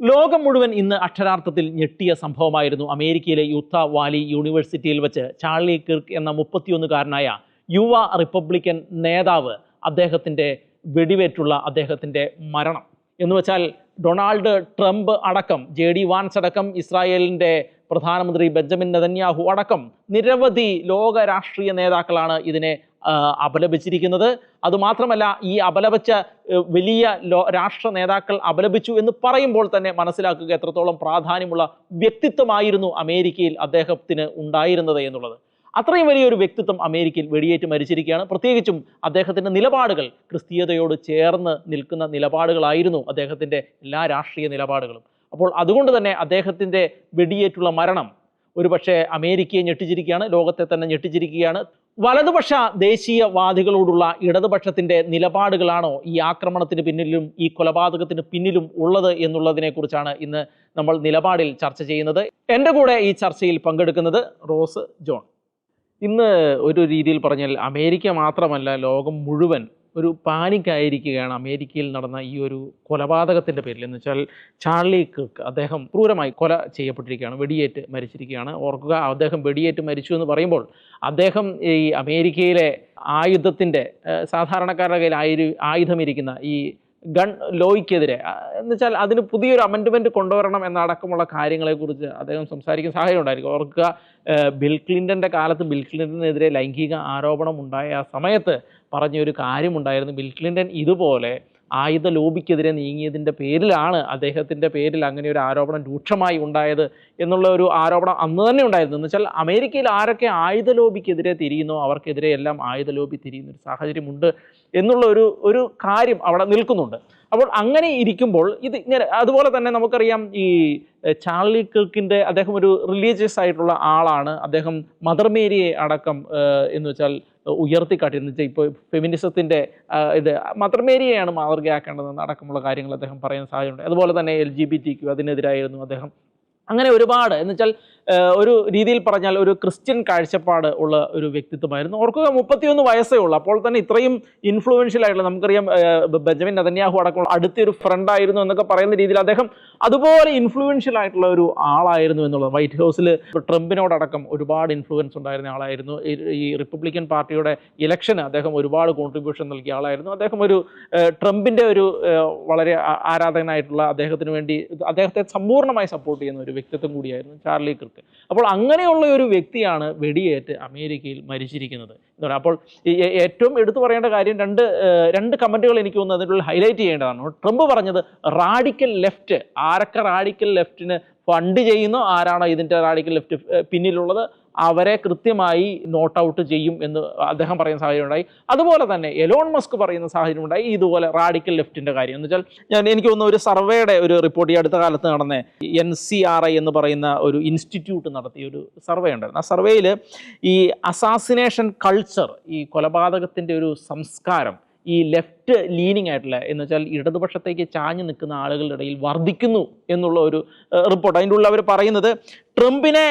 ലോകം മുഴുവൻ ഇന്ന് അക്ഷരാർത്ഥത്തിൽ ഞെട്ടിയ സംഭവമായിരുന്നു. അമേരിക്കയിലെ യൂത്ത വാലി യൂണിവേഴ്സിറ്റിയിൽ വെച്ച് ചാർലി കിർക്ക് എന്ന മുപ്പത്തിയൊന്നുകാരനായ യുവ റിപ്പബ്ലിക്കൻ നേതാവ് അദ്ദേഹത്തിന്റെ വെടിവേറ്റുള്ള അദ്ദേഹത്തിന്റെ മരണം. എന്ന് വെച്ചാൽ ഡൊണാൾഡ് ട്രംപ് അടക്കം ജെ ഡി വാൻസ് അടക്കം ഇസ്രായേലിന്റെ പ്രധാനമന്ത്രി ബെഞ്ചമിൻ നെതന്യാഹു അടക്കം നിരവധി ലോക രാഷ്ട്രീയ നേതാക്കളാണ് ഇതിനെ അപലപിച്ചിരിക്കുന്നത്. അതുമാത്രമല്ല ഈ അപലപിച്ച വലിയ രാഷ്ട്ര നേതാക്കൾ അപലപിച്ചു എന്ന് പറയുമ്പോൾ തന്നെ മനസ്സിലാക്കുക എത്രത്തോളം പ്രാധാന്യമുള്ള വ്യക്തിത്വമായിരുന്നു അമേരിക്കയിൽ അദ്ദേഹത്തിന് ഉണ്ടായിരുന്നത് എന്നുള്ളത്. അത്രയും വലിയൊരു വ്യക്തിത്വം അമേരിക്കയിൽ വെടിയേറ്റ് മരിച്ചിരിക്കുകയാണ്. പ്രത്യേകിച്ചും അദ്ദേഹത്തിന്റെ നിലപാടുകൾ ക്രിസ്തീയതയോട് ചേർന്ന് നിൽക്കുന്ന നിലപാടുകളായിരുന്നു അദ്ദേഹത്തിന്റെ എല്ലാ രാഷ്ട്രീയ നിലപാടുകളും. അപ്പോൾ അതുകൊണ്ട് തന്നെ അദ്ദേഹത്തിന്റെ വെടിയേറ്റുള്ള മരണം ഒരുപക്ഷെ അമേരിക്കയെ ഞെട്ടിച്ചിരിക്കുകയാണ് ലോകത്തെ തന്നെ ഞെട്ടിച്ചിരിക്കുകയാണ്. വലതുപക്ഷ ദേശീയവാദികളോടുള്ള ഇടതുപക്ഷത്തിന്റെ നിലപാടുകളാണോ ഈ ആക്രമണത്തിന് പിന്നിലും ഈ കൊലപാതകത്തിന് പിന്നിലും ഉള്ളത് എന്നുള്ളതിനെ കുറിച്ചാണ് ഇന്ന് നമ്മൾ നിലപാടിൽ ചർച്ച ചെയ്യുന്നത്. എന്റെ കൂടെ ഈ ചർച്ചയിൽ പങ്കെടുക്കുന്നത് റോസ് ജോൺ. ഇന്ന് ഒരു രീതിയിൽ പറഞ്ഞാൽ അമേരിക്ക മാത്രമല്ല ലോകം മുഴുവൻ ഒരു പാനിക്കായിരിക്കുകയാണ് അമേരിക്കയിൽ നടന്ന ഈ ഒരു കൊലപാതകത്തിന്റെ പേരിൽ. എന്ന് വെച്ചാൽ ചാർലി കിർക്ക് അദ്ദേഹം ക്രൂരമായി കൊല ചെയ്യപ്പെട്ടിരിക്കുകയാണ് വെടിയേറ്റ് മരിച്ചിരിക്കുകയാണ്. ഓർക്കുക അദ്ദേഹം വെടിയേറ്റ് മരിച്ചു എന്ന് പറയുമ്പോൾ അദ്ദേഹം ഈ അമേരിക്കയിലെ ആയുധത്തിന്റെ സാധാരണക്കാരുടെ കയ്യിൽ ആയുധമിരിക്കുന്ന ഈ ഗൺ ലോയ്ക്കെതിരെ. എന്ന് വെച്ചാൽ അതിന് പുതിയൊരു അമെൻഡ്മെന്റ് കൊണ്ടുവരണം എന്നടക്കമുള്ള കാര്യങ്ങളെക്കുറിച്ച് അദ്ദേഹം സംസാരിക്കുന്ന സാഹചര്യം ഉണ്ടായിരിക്കും. ഓർക്കുക ബിൽ ക്ലിന്റന്റെ കാലത്ത് ബിൽ ക്ലിന്റനെതിരെ ലൈംഗിക ആരോപണം ഉണ്ടായ ആ സമയത്ത് പറഞ്ഞൊരു കാര്യമുണ്ടായിരുന്നു. ബിൽ ക്ലിന്റൻ ഇതുപോലെ ആയുധ ലോബിക്കെതിരെ നീങ്ങിയതിന്റെ പേരിലാണ് അദ്ദേഹത്തിന്റെ പേരിൽ അങ്ങനെ ഒരു ആരോപണം രൂക്ഷമായി ഉണ്ടായത് എന്നുള്ള ഒരു ആരോപണം അന്ന് തന്നെ ഉണ്ടായിരുന്നു. എന്ന് വെച്ചാൽ അമേരിക്കയിൽ ആരൊക്കെ ആയുധ ലോബിക്കെതിരെ തിരിയുന്നു അവർക്കെതിരെ എല്ലാം ആയുധ ലോബി തിരിയുന്ന ഒരു സാഹചര്യമുണ്ട് എന്നുള്ള ഒരു ഒരു കാര്യം അവിടെ നിൽക്കുന്നുണ്ട്. അപ്പോൾ അങ്ങനെ ഇരിക്കുമ്പോൾ ഇത് ഇങ്ങനെ അതുപോലെ തന്നെ നമുക്കറിയാം ഈ ചാർലി കിർക്കിന്റെ അദ്ദേഹം ഒരു റിലീജിയസ് ആയിട്ടുള്ള ആളാണ്. അദ്ദേഹം മദർ മേരിയെ അടക്കം എന്ന് വെച്ചാൽ ഉയർത്തിക്കാട്ടി എന്ന് വെച്ചാൽ ഇപ്പോൾ ഫെമിനിസത്തിന്റെ ഇത് മദർ മേരിയെയാണ് മാതൃകയാക്കേണ്ടതെന്ന് അടക്കമുള്ള കാര്യങ്ങൾ അദ്ദേഹം പറയുന്ന സാഹചര്യമുണ്ട് അതുപോലെ തന്നെ L G B T Q അതിനെതിരായിരുന്നു അദ്ദേഹം. അങ്ങനെ ഒരുപാട് എന്ന് വെച്ചാൽ ഒരു രീതിയിൽ പറഞ്ഞാൽ ഒരു ക്രിസ്ത്യൻ കാഴ്ചപ്പാട് ഉള്ള ഒരു വ്യക്തിത്വമായിരുന്നു. ഓർക്കുക മുപ്പത്തിയൊന്ന് വയസ്സേ ഉള്ളൂ. അപ്പോൾ തന്നെ ഇത്രയും ഇൻഫ്ലുവൻഷ്യൽ ആയിട്ടുള്ള നമുക്കറിയാം ബെഞ്ചമിൻ നതന്യാഹു അടക്കമുള്ള അടുത്തൊരു ഫ്രണ്ട് ആയിരുന്നു എന്നൊക്കെ പറയുന്ന രീതിയിൽ അദ്ദേഹം അതുപോലെ ഇൻഫ്ലുവൻഷ്യൽ ആയിട്ടുള്ള ഒരു ആളായിരുന്നു എന്നുള്ളത്. വൈറ്റ് ഹൗസിൽ ട്രംപിനോടക്കം ഒരുപാട് ഇൻഫ്ലുവൻസ് ഉണ്ടായിരുന്ന ആളായിരുന്നു. ഈ- റിപ്പബ്ലിക്കൻ പാർട്ടിയുടെ ഇലക്ഷന് അദ്ദേഹം ഒരുപാട് കോൺട്രിബ്യൂഷൻ നൽകിയ ആളായിരുന്നു. അദ്ദേഹം ഒരു ട്രംപിന്റെ ഒരു വളരെ ആരാധകനായിട്ടുള്ള അദ്ദേഹത്തിന് വേണ്ടി അദ്ദേഹത്തെ സമ്പൂർണമായി സപ്പോർട്ട് ചെയ്യുന്ന ഒരു വ്യക്തിത്വം കൂടിയായിരുന്നു ചാർലി ക്രിക്ക് അപ്പോൾ അങ്ങനെയുള്ള ഒരു വ്യക്തിയാണ് വെടിയേറ്റ് അമേരിക്കയിൽ മരിച്ചിരിക്കുന്നത്. അപ്പോൾ ഏറ്റവും എടുത്തു പറയേണ്ട കാര്യം രണ്ട് രണ്ട് കമന്റുകൾ എനിക്ക് തോന്നുന്നു അതിനുള്ളിൽ ഹൈലൈറ്റ് ചെയ്യേണ്ടതാണ്. ട്രംപ് പറഞ്ഞത് റാഡിക്കൽ ലെഫ്റ്റ് ആരൊക്കെ റാഡിക്കൽ ലെഫ്റ്റിന് ഫണ്ട് ചെയ്യുന്ന ആരാണോ ഇതിന്റെ റാഡിക്കൽ ലെഫ്റ്റ് പിന്നിലുള്ളത് അവരെ കൃത്യമായി നോട്ട് ഔട്ട് ചെയ്യും എന്ന് അദ്ദേഹം പറയുന്ന സാഹചര്യം ഉണ്ടായി അതുപോലെ തന്നെ എലോൺ മസ്ക് പറയുന്ന സാഹചര്യം ഉണ്ടായി ഇതുപോലെ റാഡിക്കൽ ലെഫ്റ്റിന്റെ കാര്യം. എന്ന് വെച്ചാൽ ഞാൻ എനിക്ക് തോന്നുന്നു ഒരു സർവേയുടെ ഒരു റിപ്പോർട്ട് ഈ അടുത്ത കാലത്ത് നടന്ന. എൻ സി ആർ ഐ എന്ന് പറയുന്ന ഒരു ഇൻസ്റ്റിറ്റ്യൂട്ട് നടത്തിയ ഒരു സർവേ ഉണ്ടായിരുന്നു. ആ സർവേയിൽ ഈ അസാസിനേഷൻ കൾച്ചർ ഈ കൊലപാതകത്തിന്റെ ഒരു സംസ്കാരം ഈ ലെഫ്റ്റ് ലീനിങ് ആയിട്ടുള്ള എന്ന് വെച്ചാൽ ഇടതുപക്ഷത്തേക്ക് ചാഞ്ഞു നിൽക്കുന്ന ആളുകളുടെ ഇടയിൽ വർദ്ധിക്കുന്നു എന്നുള്ള ഒരു റിപ്പോർട്ട് അതിന്റെ ഉള്ളിൽ അവർ പറയുന്നത് ട്രംപിനെ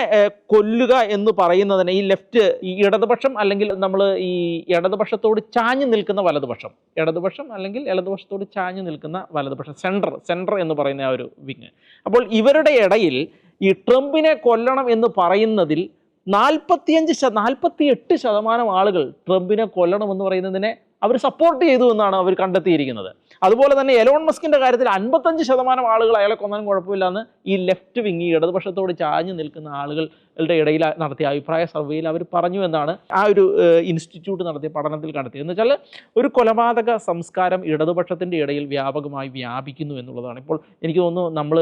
കൊല്ലുക എന്ന് പറയുന്നതിന് ഈ ലെഫ്റ്റ് ഈ ഇടതുപക്ഷം അല്ലെങ്കിൽ നമ്മൾ ഈ ഇടതുപക്ഷത്തോട് ചാഞ്ഞു നിൽക്കുന്ന വലതുപക്ഷം. ഇടതുപക്ഷം അല്ലെങ്കിൽ ഇടതുപക്ഷത്തോട് ചാഞ്ഞു നിൽക്കുന്ന വലതുപക്ഷം. സെന്റർ സെന്റർ എന്ന് പറയുന്ന ആ ഒരു വിങ് അപ്പോൾ ഇവരുടെ ഇടയിൽ ഈ ട്രംപിനെ കൊല്ലണം എന്ന് പറയുന്നതിൽ നാൽപ്പത്തിയഞ്ച് നാൽപ്പത്തി എട്ട് ശതമാനം ആളുകൾ ട്രംപിനെ കൊല്ലണമെന്ന് പറയുന്നതിനെ അവർ സപ്പോർട്ട് ചെയ്തു എന്നാണ് അവർ കണ്ടെത്തിയിരിക്കുന്നത്. അതുപോലെ തന്നെ എലോൺ മസ്കിന്റെ കാര്യത്തിൽ അൻപത്തഞ്ച് ശതമാനം ആളുകൾ അയാളെ കൊന്നാലും കുഴപ്പമില്ല എന്ന് ഈ ലെഫ്റ്റ് വിങ് ഇടതുപക്ഷത്തോട് ചാഞ്ഞു നിൽക്കുന്ന ആളുകളുടെ ഇടയിൽ നടത്തിയ അഭിപ്രായ സർവേയിൽ അവർ പറഞ്ഞു എന്നാണ് ആ ഒരു ഇൻസ്റ്റിറ്റ്യൂട്ട് നടത്തിയ പഠനത്തിൽ കണ്ടെത്തിയത്. എന്ന് വെച്ചാൽ ഒരു കൊലപാതക സംസ്കാരം ഇടതുപക്ഷത്തിന്റെ ഇടയിൽ വ്യാപകമായി വ്യാപിക്കുന്നു എന്നുള്ളതാണ്. ഇപ്പോൾ എനിക്ക് തോന്നുന്നു നമ്മൾ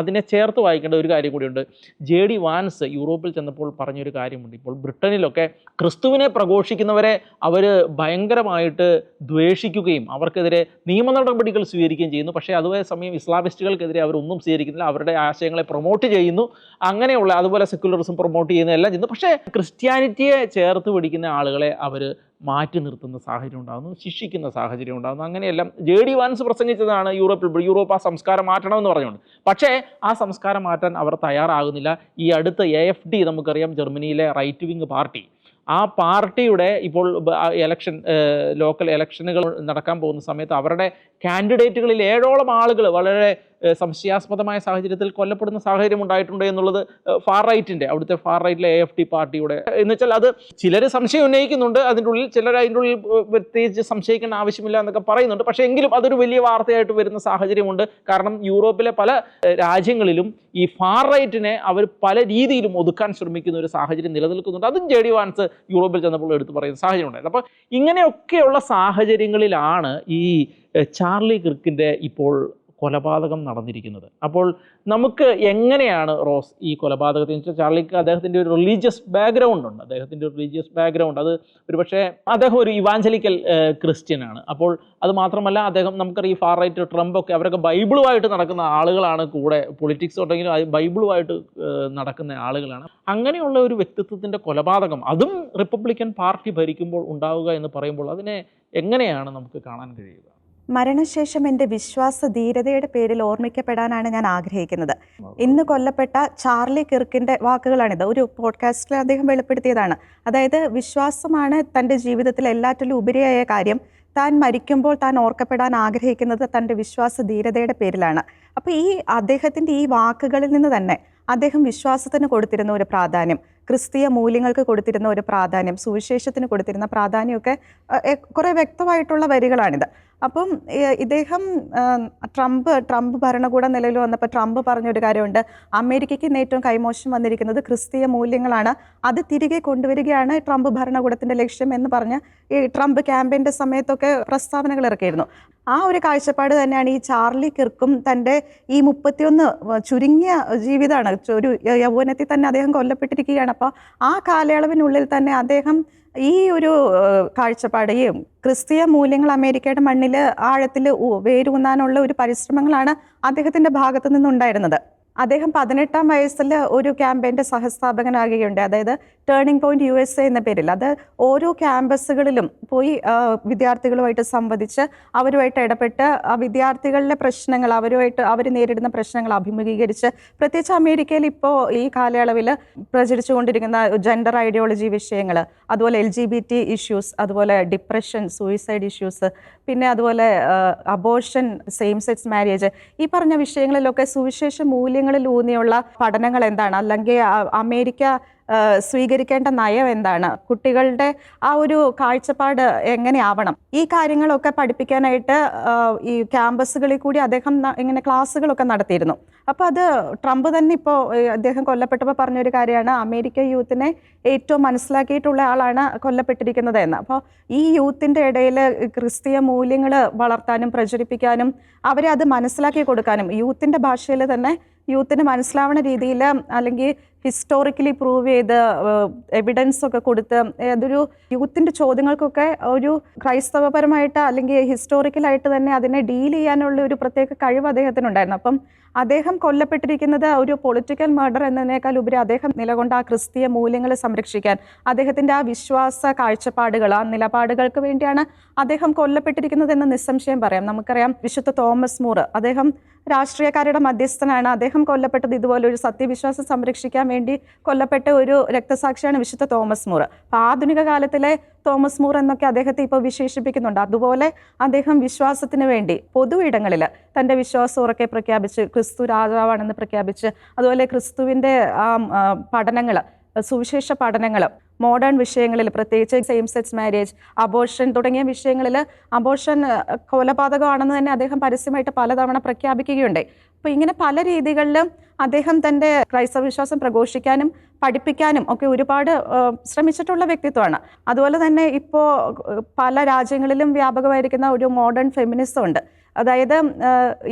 അതിനെ ചേർത്ത് വായിക്കേണ്ട ഒരു കാര്യം കൂടിയുണ്ട്. ജെ ഡി വാൻസ് യൂറോപ്പിൽ ചെന്നപ്പോൾ പറഞ്ഞൊരു കാര്യമുണ്ട്. ഇപ്പോൾ ബ്രിട്ടനിലൊക്കെ ക്രിസ്തുവിനെ പ്രഘോഷിക്കുന്നവരെ അവർ ഭയങ്കരമായിട്ട് ദ്വേഷിക്കുകയും അവർക്കെതിരെ നിയമ നടപടികൾ സ്വീകരിക്കുകയും ചെയ്യുന്നു. പക്ഷേ അതേ സമയം ഇസ്ലാമിസ്റ്റുകൾക്കെതിരെ അവരൊന്നും സ്വീകരിക്കുന്നില്ല. അവരുടെ ആശയങ്ങളെ പ്രൊമോട്ട് ചെയ്യുന്നു. അങ്ങനെയുള്ള അതുപോലെ സെക്യുലറിസം പ്രൊമോട്ട് ചെയ്യുന്ന എല്ലാം ചെയ്യുന്നു. പക്ഷേ ക്രിസ്ത്യാനിറ്റിയെ ചേർത്ത് പിടിക്കുന്ന ആളുകളെ അവർ മാറ്റി നിർത്തുന്ന സാഹചര്യം ഉണ്ടാകുന്നു ശിക്ഷിക്കുന്ന സാഹചര്യം ഉണ്ടാകുന്നു. അങ്ങനെയെല്ലാം ജെ ഡി വാൻസ് പ്രസംഗിച്ചതാണ് യൂറോപ്പിൽ യൂറോപ്പ് ആ സംസ്കാരം മാറ്റണമെന്ന് പറഞ്ഞുകൊണ്ട്. പക്ഷേ ആ സംസ്കാരം മാറ്റാൻ അവർ തയ്യാറാകുന്നില്ല. ഈ അടുത്ത എ എഫ് ഡി നമുക്കറിയാം ജർമ്മനിയിലെ റൈറ്റ് വിങ് പാർട്ടി. ആ പാർട്ടിയുടെ ഇപ്പോൾ എലക്ഷൻ ലോക്കൽ എലക്ഷനുകൾ നടക്കാൻ പോകുന്ന സമയത്ത് അവരുടെ കാൻഡിഡേറ്റുകളിൽ ഏഴോളം ആളുകൾ വളരെ സംശയാസ്പദമായ സാഹചര്യത്തിൽ കൊല്ലപ്പെടുന്ന സാഹചര്യം ഉണ്ടായിട്ടുണ്ട് എന്നുള്ളത് ഫാർ റൈറ്റിന്റെ അവിടുത്തെ ഫാർ റൈറ്റിലെ എ എഫ് ടി പാർട്ടിയുടെ എന്ന് വെച്ചാൽ അത് ചിലർ സംശയം ഉന്നയിക്കുന്നുണ്ട് അതിന്റെ ഉള്ളിൽ ചിലർ അതിന്റെ ഉള്ളിൽ പ്രത്യേകിച്ച് സംശയിക്കേണ്ട ആവശ്യമില്ല എന്നൊക്കെ പറയുന്നുണ്ട്. പക്ഷേ എങ്കിലും അതൊരു വലിയ വാർത്തയായിട്ട് വരുന്ന സാഹചര്യമുണ്ട്. കാരണം യൂറോപ്പിലെ പല രാജ്യങ്ങളിലും ഈ ഫാർ റൈറ്റിനെ അവർ പല രീതിയിലും ഒതുക്കാൻ ശ്രമിക്കുന്ന ഒരു സാഹചര്യം നിലനിൽക്കുന്നുണ്ട്. അതും ജെ ഡി വാൻസ് യൂറോപ്പിൽ ചെന്നപ്പോൾ എടുത്തു പറയുന്ന സാഹചര്യം ഉണ്ടായത് അപ്പോൾ ഇങ്ങനെയൊക്കെയുള്ള സാഹചര്യങ്ങളിലാണ് ഈ ചാർലി ക്രിക്കിന്റെ ഇപ്പോൾ കൊലപാതകം നടന്നിരിക്കുന്നത്. അപ്പോൾ നമുക്ക് എങ്ങനെയാണ് റോസ് ഈ കൊലപാതകത്തെ വെച്ചാൽ ചാർലിക്ക് അദ്ദേഹത്തിന്റെ ഒരു റിലീജിയസ് ബാക്ക്ഗ്രൗണ്ട് ഉണ്ട്. അദ്ദേഹത്തിന്റെ ഒരു റിലീജിയസ് ബാക്ക്ഗ്രൗണ്ട് അത് ഒരുപക്ഷെ അദ്ദേഹം ഒരു ഇവാഞ്ചലിക്കൽ ക്രിസ്ത്യൻ ആണ്. അപ്പോൾ അത് മാത്രമല്ല അദ്ദേഹം നമുക്കറിയാം ഈ ഫാർ റൈറ്റ് ട്രംപ് ഒക്കെ അവരൊക്കെ ബൈബിളുമായിട്ട് നടക്കുന്ന ആളുകളാണ് കൂടെ. പൊളിറ്റിക്സ് ഉണ്ടെങ്കിലും ബൈബിളുമായിട്ട് നടക്കുന്ന ആളുകളാണ്. അങ്ങനെയുള്ള ഒരു വ്യക്തിത്വത്തിന്റെ കൊലപാതകം അതും റിപ്പബ്ലിക്കൻ പാർട്ടി ഭരിക്കുമ്പോൾ ഉണ്ടാവുക എന്ന് പറയുമ്പോൾ അതിനെ എങ്ങനെയാണ് നമുക്ക് കാണാൻ കഴിയുക? മരണശേഷം എന്റെ വിശ്വാസ ധീരതയുടെ പേരിൽ ഓർമ്മിക്കപ്പെടാനാണ് ഞാൻ ആഗ്രഹിക്കുന്നത്. ഇന്ന് കൊല്ലപ്പെട്ട ചാർലി കിർക്കിന്റെ വാക്കുകളാണിത്. ഒരു പോഡ്കാസ്റ്റിൽ അദ്ദേഹം വെളിപ്പെടുത്തിയതാണ്. അതായത് വിശ്വാസമാണ് തന്റെ ജീവിതത്തിൽ എല്ലാറ്റിലും ഉപരിയായ കാര്യം. താൻ മരിക്കുമ്പോൾ താൻ ഓർക്കപ്പെടാൻ ആഗ്രഹിക്കുന്നത് തന്റെ വിശ്വാസ ധീരതയുടെ പേരിലാണ്. അപ്പോൾ ഈ അദ്ദേഹത്തിന്റെ ഈ വാക്കുകളിൽ നിന്ന് തന്നെ അദ്ദേഹം വിശ്വാസത്തിന് കൊടുത്തിരുന്ന ഒരു പ്രാധാന്യം. ക്രിസ്തീയ മൂല്യങ്ങൾക്ക് കൊടുത്തിരുന്ന ഒരു പ്രാധാന്യം സുവിശേഷത്തിന് കൊടുത്തിരുന്ന പ്രാധാന്യമൊക്കെ കുറേ വ്യക്തമായിട്ടുള്ള വരികളാണിത്. അപ്പം ഇദ്ദേഹം ട്രംപ് ട്രംപ് ഭരണകൂടം നിലവിൽ വന്നപ്പോൾ ട്രംപ് പറഞ്ഞൊരു കാര്യമുണ്ട്. അമേരിക്കയ്ക്ക് ഇന്ന് ഏറ്റവും കൈമോശം വന്നിരിക്കുന്നത് ക്രിസ്തീയ മൂല്യങ്ങളാണ്. അത് തിരികെ കൊണ്ടുവരികയാണ് ട്രംപ് ഭരണകൂടത്തിന്റെ ലക്ഷ്യം എന്ന് പറഞ്ഞ് ഈ ട്രംപ് ക്യാമ്പയിന്റെ സമയത്തൊക്കെ പ്രസ്താവനകൾ ഇറക്കിയിരുന്നു. ആ ഒരു കാഴ്ചപ്പാട് തന്നെയാണ് ഈ ചാർലി കിർക്കും തന്റെ ഈ മുപ്പത്തിയൊന്ന് ചുരുങ്ങിയ ജീവിതമാണ് ഒരു യൗവനത്തിൽ തന്നെ അദ്ദേഹം കൊല്ലപ്പെട്ടിരിക്കുകയാണ്. അപ്പോൾ ആ കാലയളവിനുള്ളിൽ തന്നെ അദ്ദേഹം ഈ ഒരു കാഴ്ചപ്പാടെയും ക്രിസ്തീയ മൂല്യങ്ങൾ അമേരിക്കയുടെ മണ്ണിൽ ആഴത്തിൽ വേരൂന്നാനുള്ള ഒരു പരിശ്രമങ്ങളാണ് അദ്ദേഹത്തിന്റെ ഭാഗത്തു നിന്നുണ്ടായിരുന്നത് അദ്ദേഹം പതിനെട്ടാം വയസ്സിൽ ഒരു ക്യാമ്പയിന്റെ സഹസ്ഥാപകനാകുകയുണ്ട് അതായത് Turning Point U S A എന്ന പേരിൽ. അത് ഓരോ ക്യാമ്പസുകളിലും പോയി വിദ്യാർത്ഥികളുമായിട്ട് സംവദിച്ച് അവരുമായിട്ട് ഇടപെട്ട് വിദ്യാർത്ഥികളുടെ പ്രശ്നങ്ങൾ അവരുമായിട്ട് അവർ നേരിടുന്ന പ്രശ്നങ്ങൾ അഭിമുഖീകരിച്ച് പ്രത്യേകിച്ച് അമേരിക്കയിൽ ഇപ്പോൾ ഈ കാലയളവിൽ പ്രചരിച്ചുകൊണ്ടിരിക്കുന്ന ജെൻഡർ ഐഡിയോളജി വിഷയങ്ങൾ അതുപോലെ L G B T issues അതുപോലെ ഡിപ്രഷൻ സൂയിസൈഡ് ഇഷ്യൂസ് പിന്നെ അതുപോലെ അബോർഷൻ സെയിം സെക്സ് മാരേജ് ഈ പറഞ്ഞ വിഷയങ്ങളിലൊക്കെ സുവിശേഷ മൂല്യങ്ങളിൽ ഊന്നിയുള്ള പഠനങ്ങൾ എന്താണ്? അല്ലെങ്കിൽ അമേരിക്ക സ്വീകരിക്കേണ്ട നയം എന്താണ്? കുട്ടികളുടെ ആ ഒരു കാഴ്ചപ്പാട് എങ്ങനെയാവണം? ഈ കാര്യങ്ങളൊക്കെ പഠിപ്പിക്കാനായിട്ട് ഈ ക്യാമ്പസുകളിൽ കൂടി അദ്ദേഹം ഇങ്ങനെ ക്ലാസ്സുകളൊക്കെ നടത്തിയിരുന്നു. അപ്പോൾ അത് ട്രംപ് തന്നെ ഇപ്പോൾ അദ്ദേഹം കൊല്ലപ്പെട്ടപ്പോൾ പറഞ്ഞൊരു കാര്യമാണ് അമേരിക്ക യൂത്തിനെ ഏറ്റവും മനസ്സിലാക്കിയിട്ടുള്ള ആളാണ് കൊല്ലപ്പെട്ടിരിക്കുന്നത് എന്ന്. അപ്പോൾ ഈ യൂത്തിന്റെ ഇടയിൽ ക്രിസ്തീയ മൂല്യങ്ങൾ വളർത്താനും പ്രചരിപ്പിക്കാനും അവരെ അത് മനസ്സിലാക്കി കൊടുക്കാനും യൂത്തിന്റെ ഭാഷയിൽ തന്നെ യൂത്തിന് മനസ്സിലാവുന്ന രീതിയിൽ അല്ലെങ്കിൽ ഹിസ്റ്റോറിക്കലി പ്രൂവ് ചെയ്ത് എവിഡൻസ് ഒക്കെ കൊടുത്ത് അതൊരു യൂത്തിന്റെ ചോദ്യങ്ങൾക്കൊക്കെ ഒരു ക്രൈസ്തവപരമായിട്ട് അല്ലെങ്കിൽ ഹിസ്റ്റോറിക്കലായിട്ട് തന്നെ അതിനെ ഡീൽ ചെയ്യാനുള്ള ഒരു പ്രത്യേക കഴിവ് അദ്ദേഹത്തിനുണ്ടായിരുന്നു. അപ്പം അദ്ദേഹം കൊല്ലപ്പെട്ടിരിക്കുന്നത് ഒരു പൊളിറ്റിക്കൽ മർഡർ എന്നതിനേക്കാൾ ഉപരി അദ്ദേഹം നിലകൊണ്ട ആ ക്രിസ്തീയ മൂല്യങ്ങൾ സംരക്ഷിക്കാൻ അദ്ദേഹത്തിന്റെ ആ വിശ്വാസ കാഴ്ചപ്പാടുകൾ ആ നിലപാടുകൾക്ക് വേണ്ടിയാണ് അദ്ദേഹം കൊല്ലപ്പെട്ടിരിക്കുന്നത് എന്ന് നിസ്സംശയം പറയാം. നമുക്കറിയാം വിശുദ്ധ തോമസ് മൂർ അദ്ദേഹം രാഷ്ട്രീയക്കാരുടെ മധ്യസ്ഥനാണ്. അദ്ദേഹം കൊല്ലപ്പെട്ടത് ഇതുപോലെ ഒരു സത്യവിശ്വാസം സംരക്ഷിക്കാൻ വേണ്ടി കൊല്ലപ്പെട്ട ഒരു രക്തസാക്ഷിയാണ് വിശുദ്ധ തോമസ് മൂർ. അപ്പോൾ ആധുനിക കാലത്തിലെ തോമസ് മൂർ എന്നൊക്കെ അദ്ദേഹത്തെ ഇപ്പോൾ വിശേഷിപ്പിക്കുന്നുണ്ട്. അതുപോലെ അദ്ദേഹം വിശ്വാസത്തിന് വേണ്ടി പൊതു ഇടങ്ങളിൽ തന്റെ വിശ്വാസം ഉറക്കെ പ്രഖ്യാപിച്ച് ക്രിസ്തു രാജാവാണെന്ന് പ്രഖ്യാപിച്ച് അതുപോലെ ക്രിസ്തുവിന്റെ ആ പഠനങ്ങൾ സുവിശേഷ പഠനങ്ങൾ മോഡേൺ വിഷയങ്ങളിൽ പ്രത്യേകിച്ച് സെയിം സെക്സ് മാരേജ് അബോർഷൻ തുടങ്ങിയ വിഷയങ്ങളിൽ അബോർഷൻ കൊലപാതകമാണെന്ന് തന്നെ അദ്ദേഹം പരസ്യമായിട്ട് പലതവണ പ്രഖ്യാപിക്കുകയുണ്ടായി. അപ്പോൾ ഇങ്ങനെ പല രീതികളിലും അദ്ദേഹം തന്റെ ക്രൈസ്തവ വിശ്വാസം പ്രഘോഷിക്കാനും പഠിപ്പിക്കാനും ഒക്കെ ഒരുപാട് ശ്രമിച്ചിട്ടുള്ള വ്യക്തിത്വമാണ്. അതുപോലെ തന്നെ ഇപ്പോൾ പല രാജ്യങ്ങളിലും വ്യാപകമായിരിക്കുന്ന ഒരു മോഡേൺ ഫെമിനിസം ഉണ്ട്. അതായത്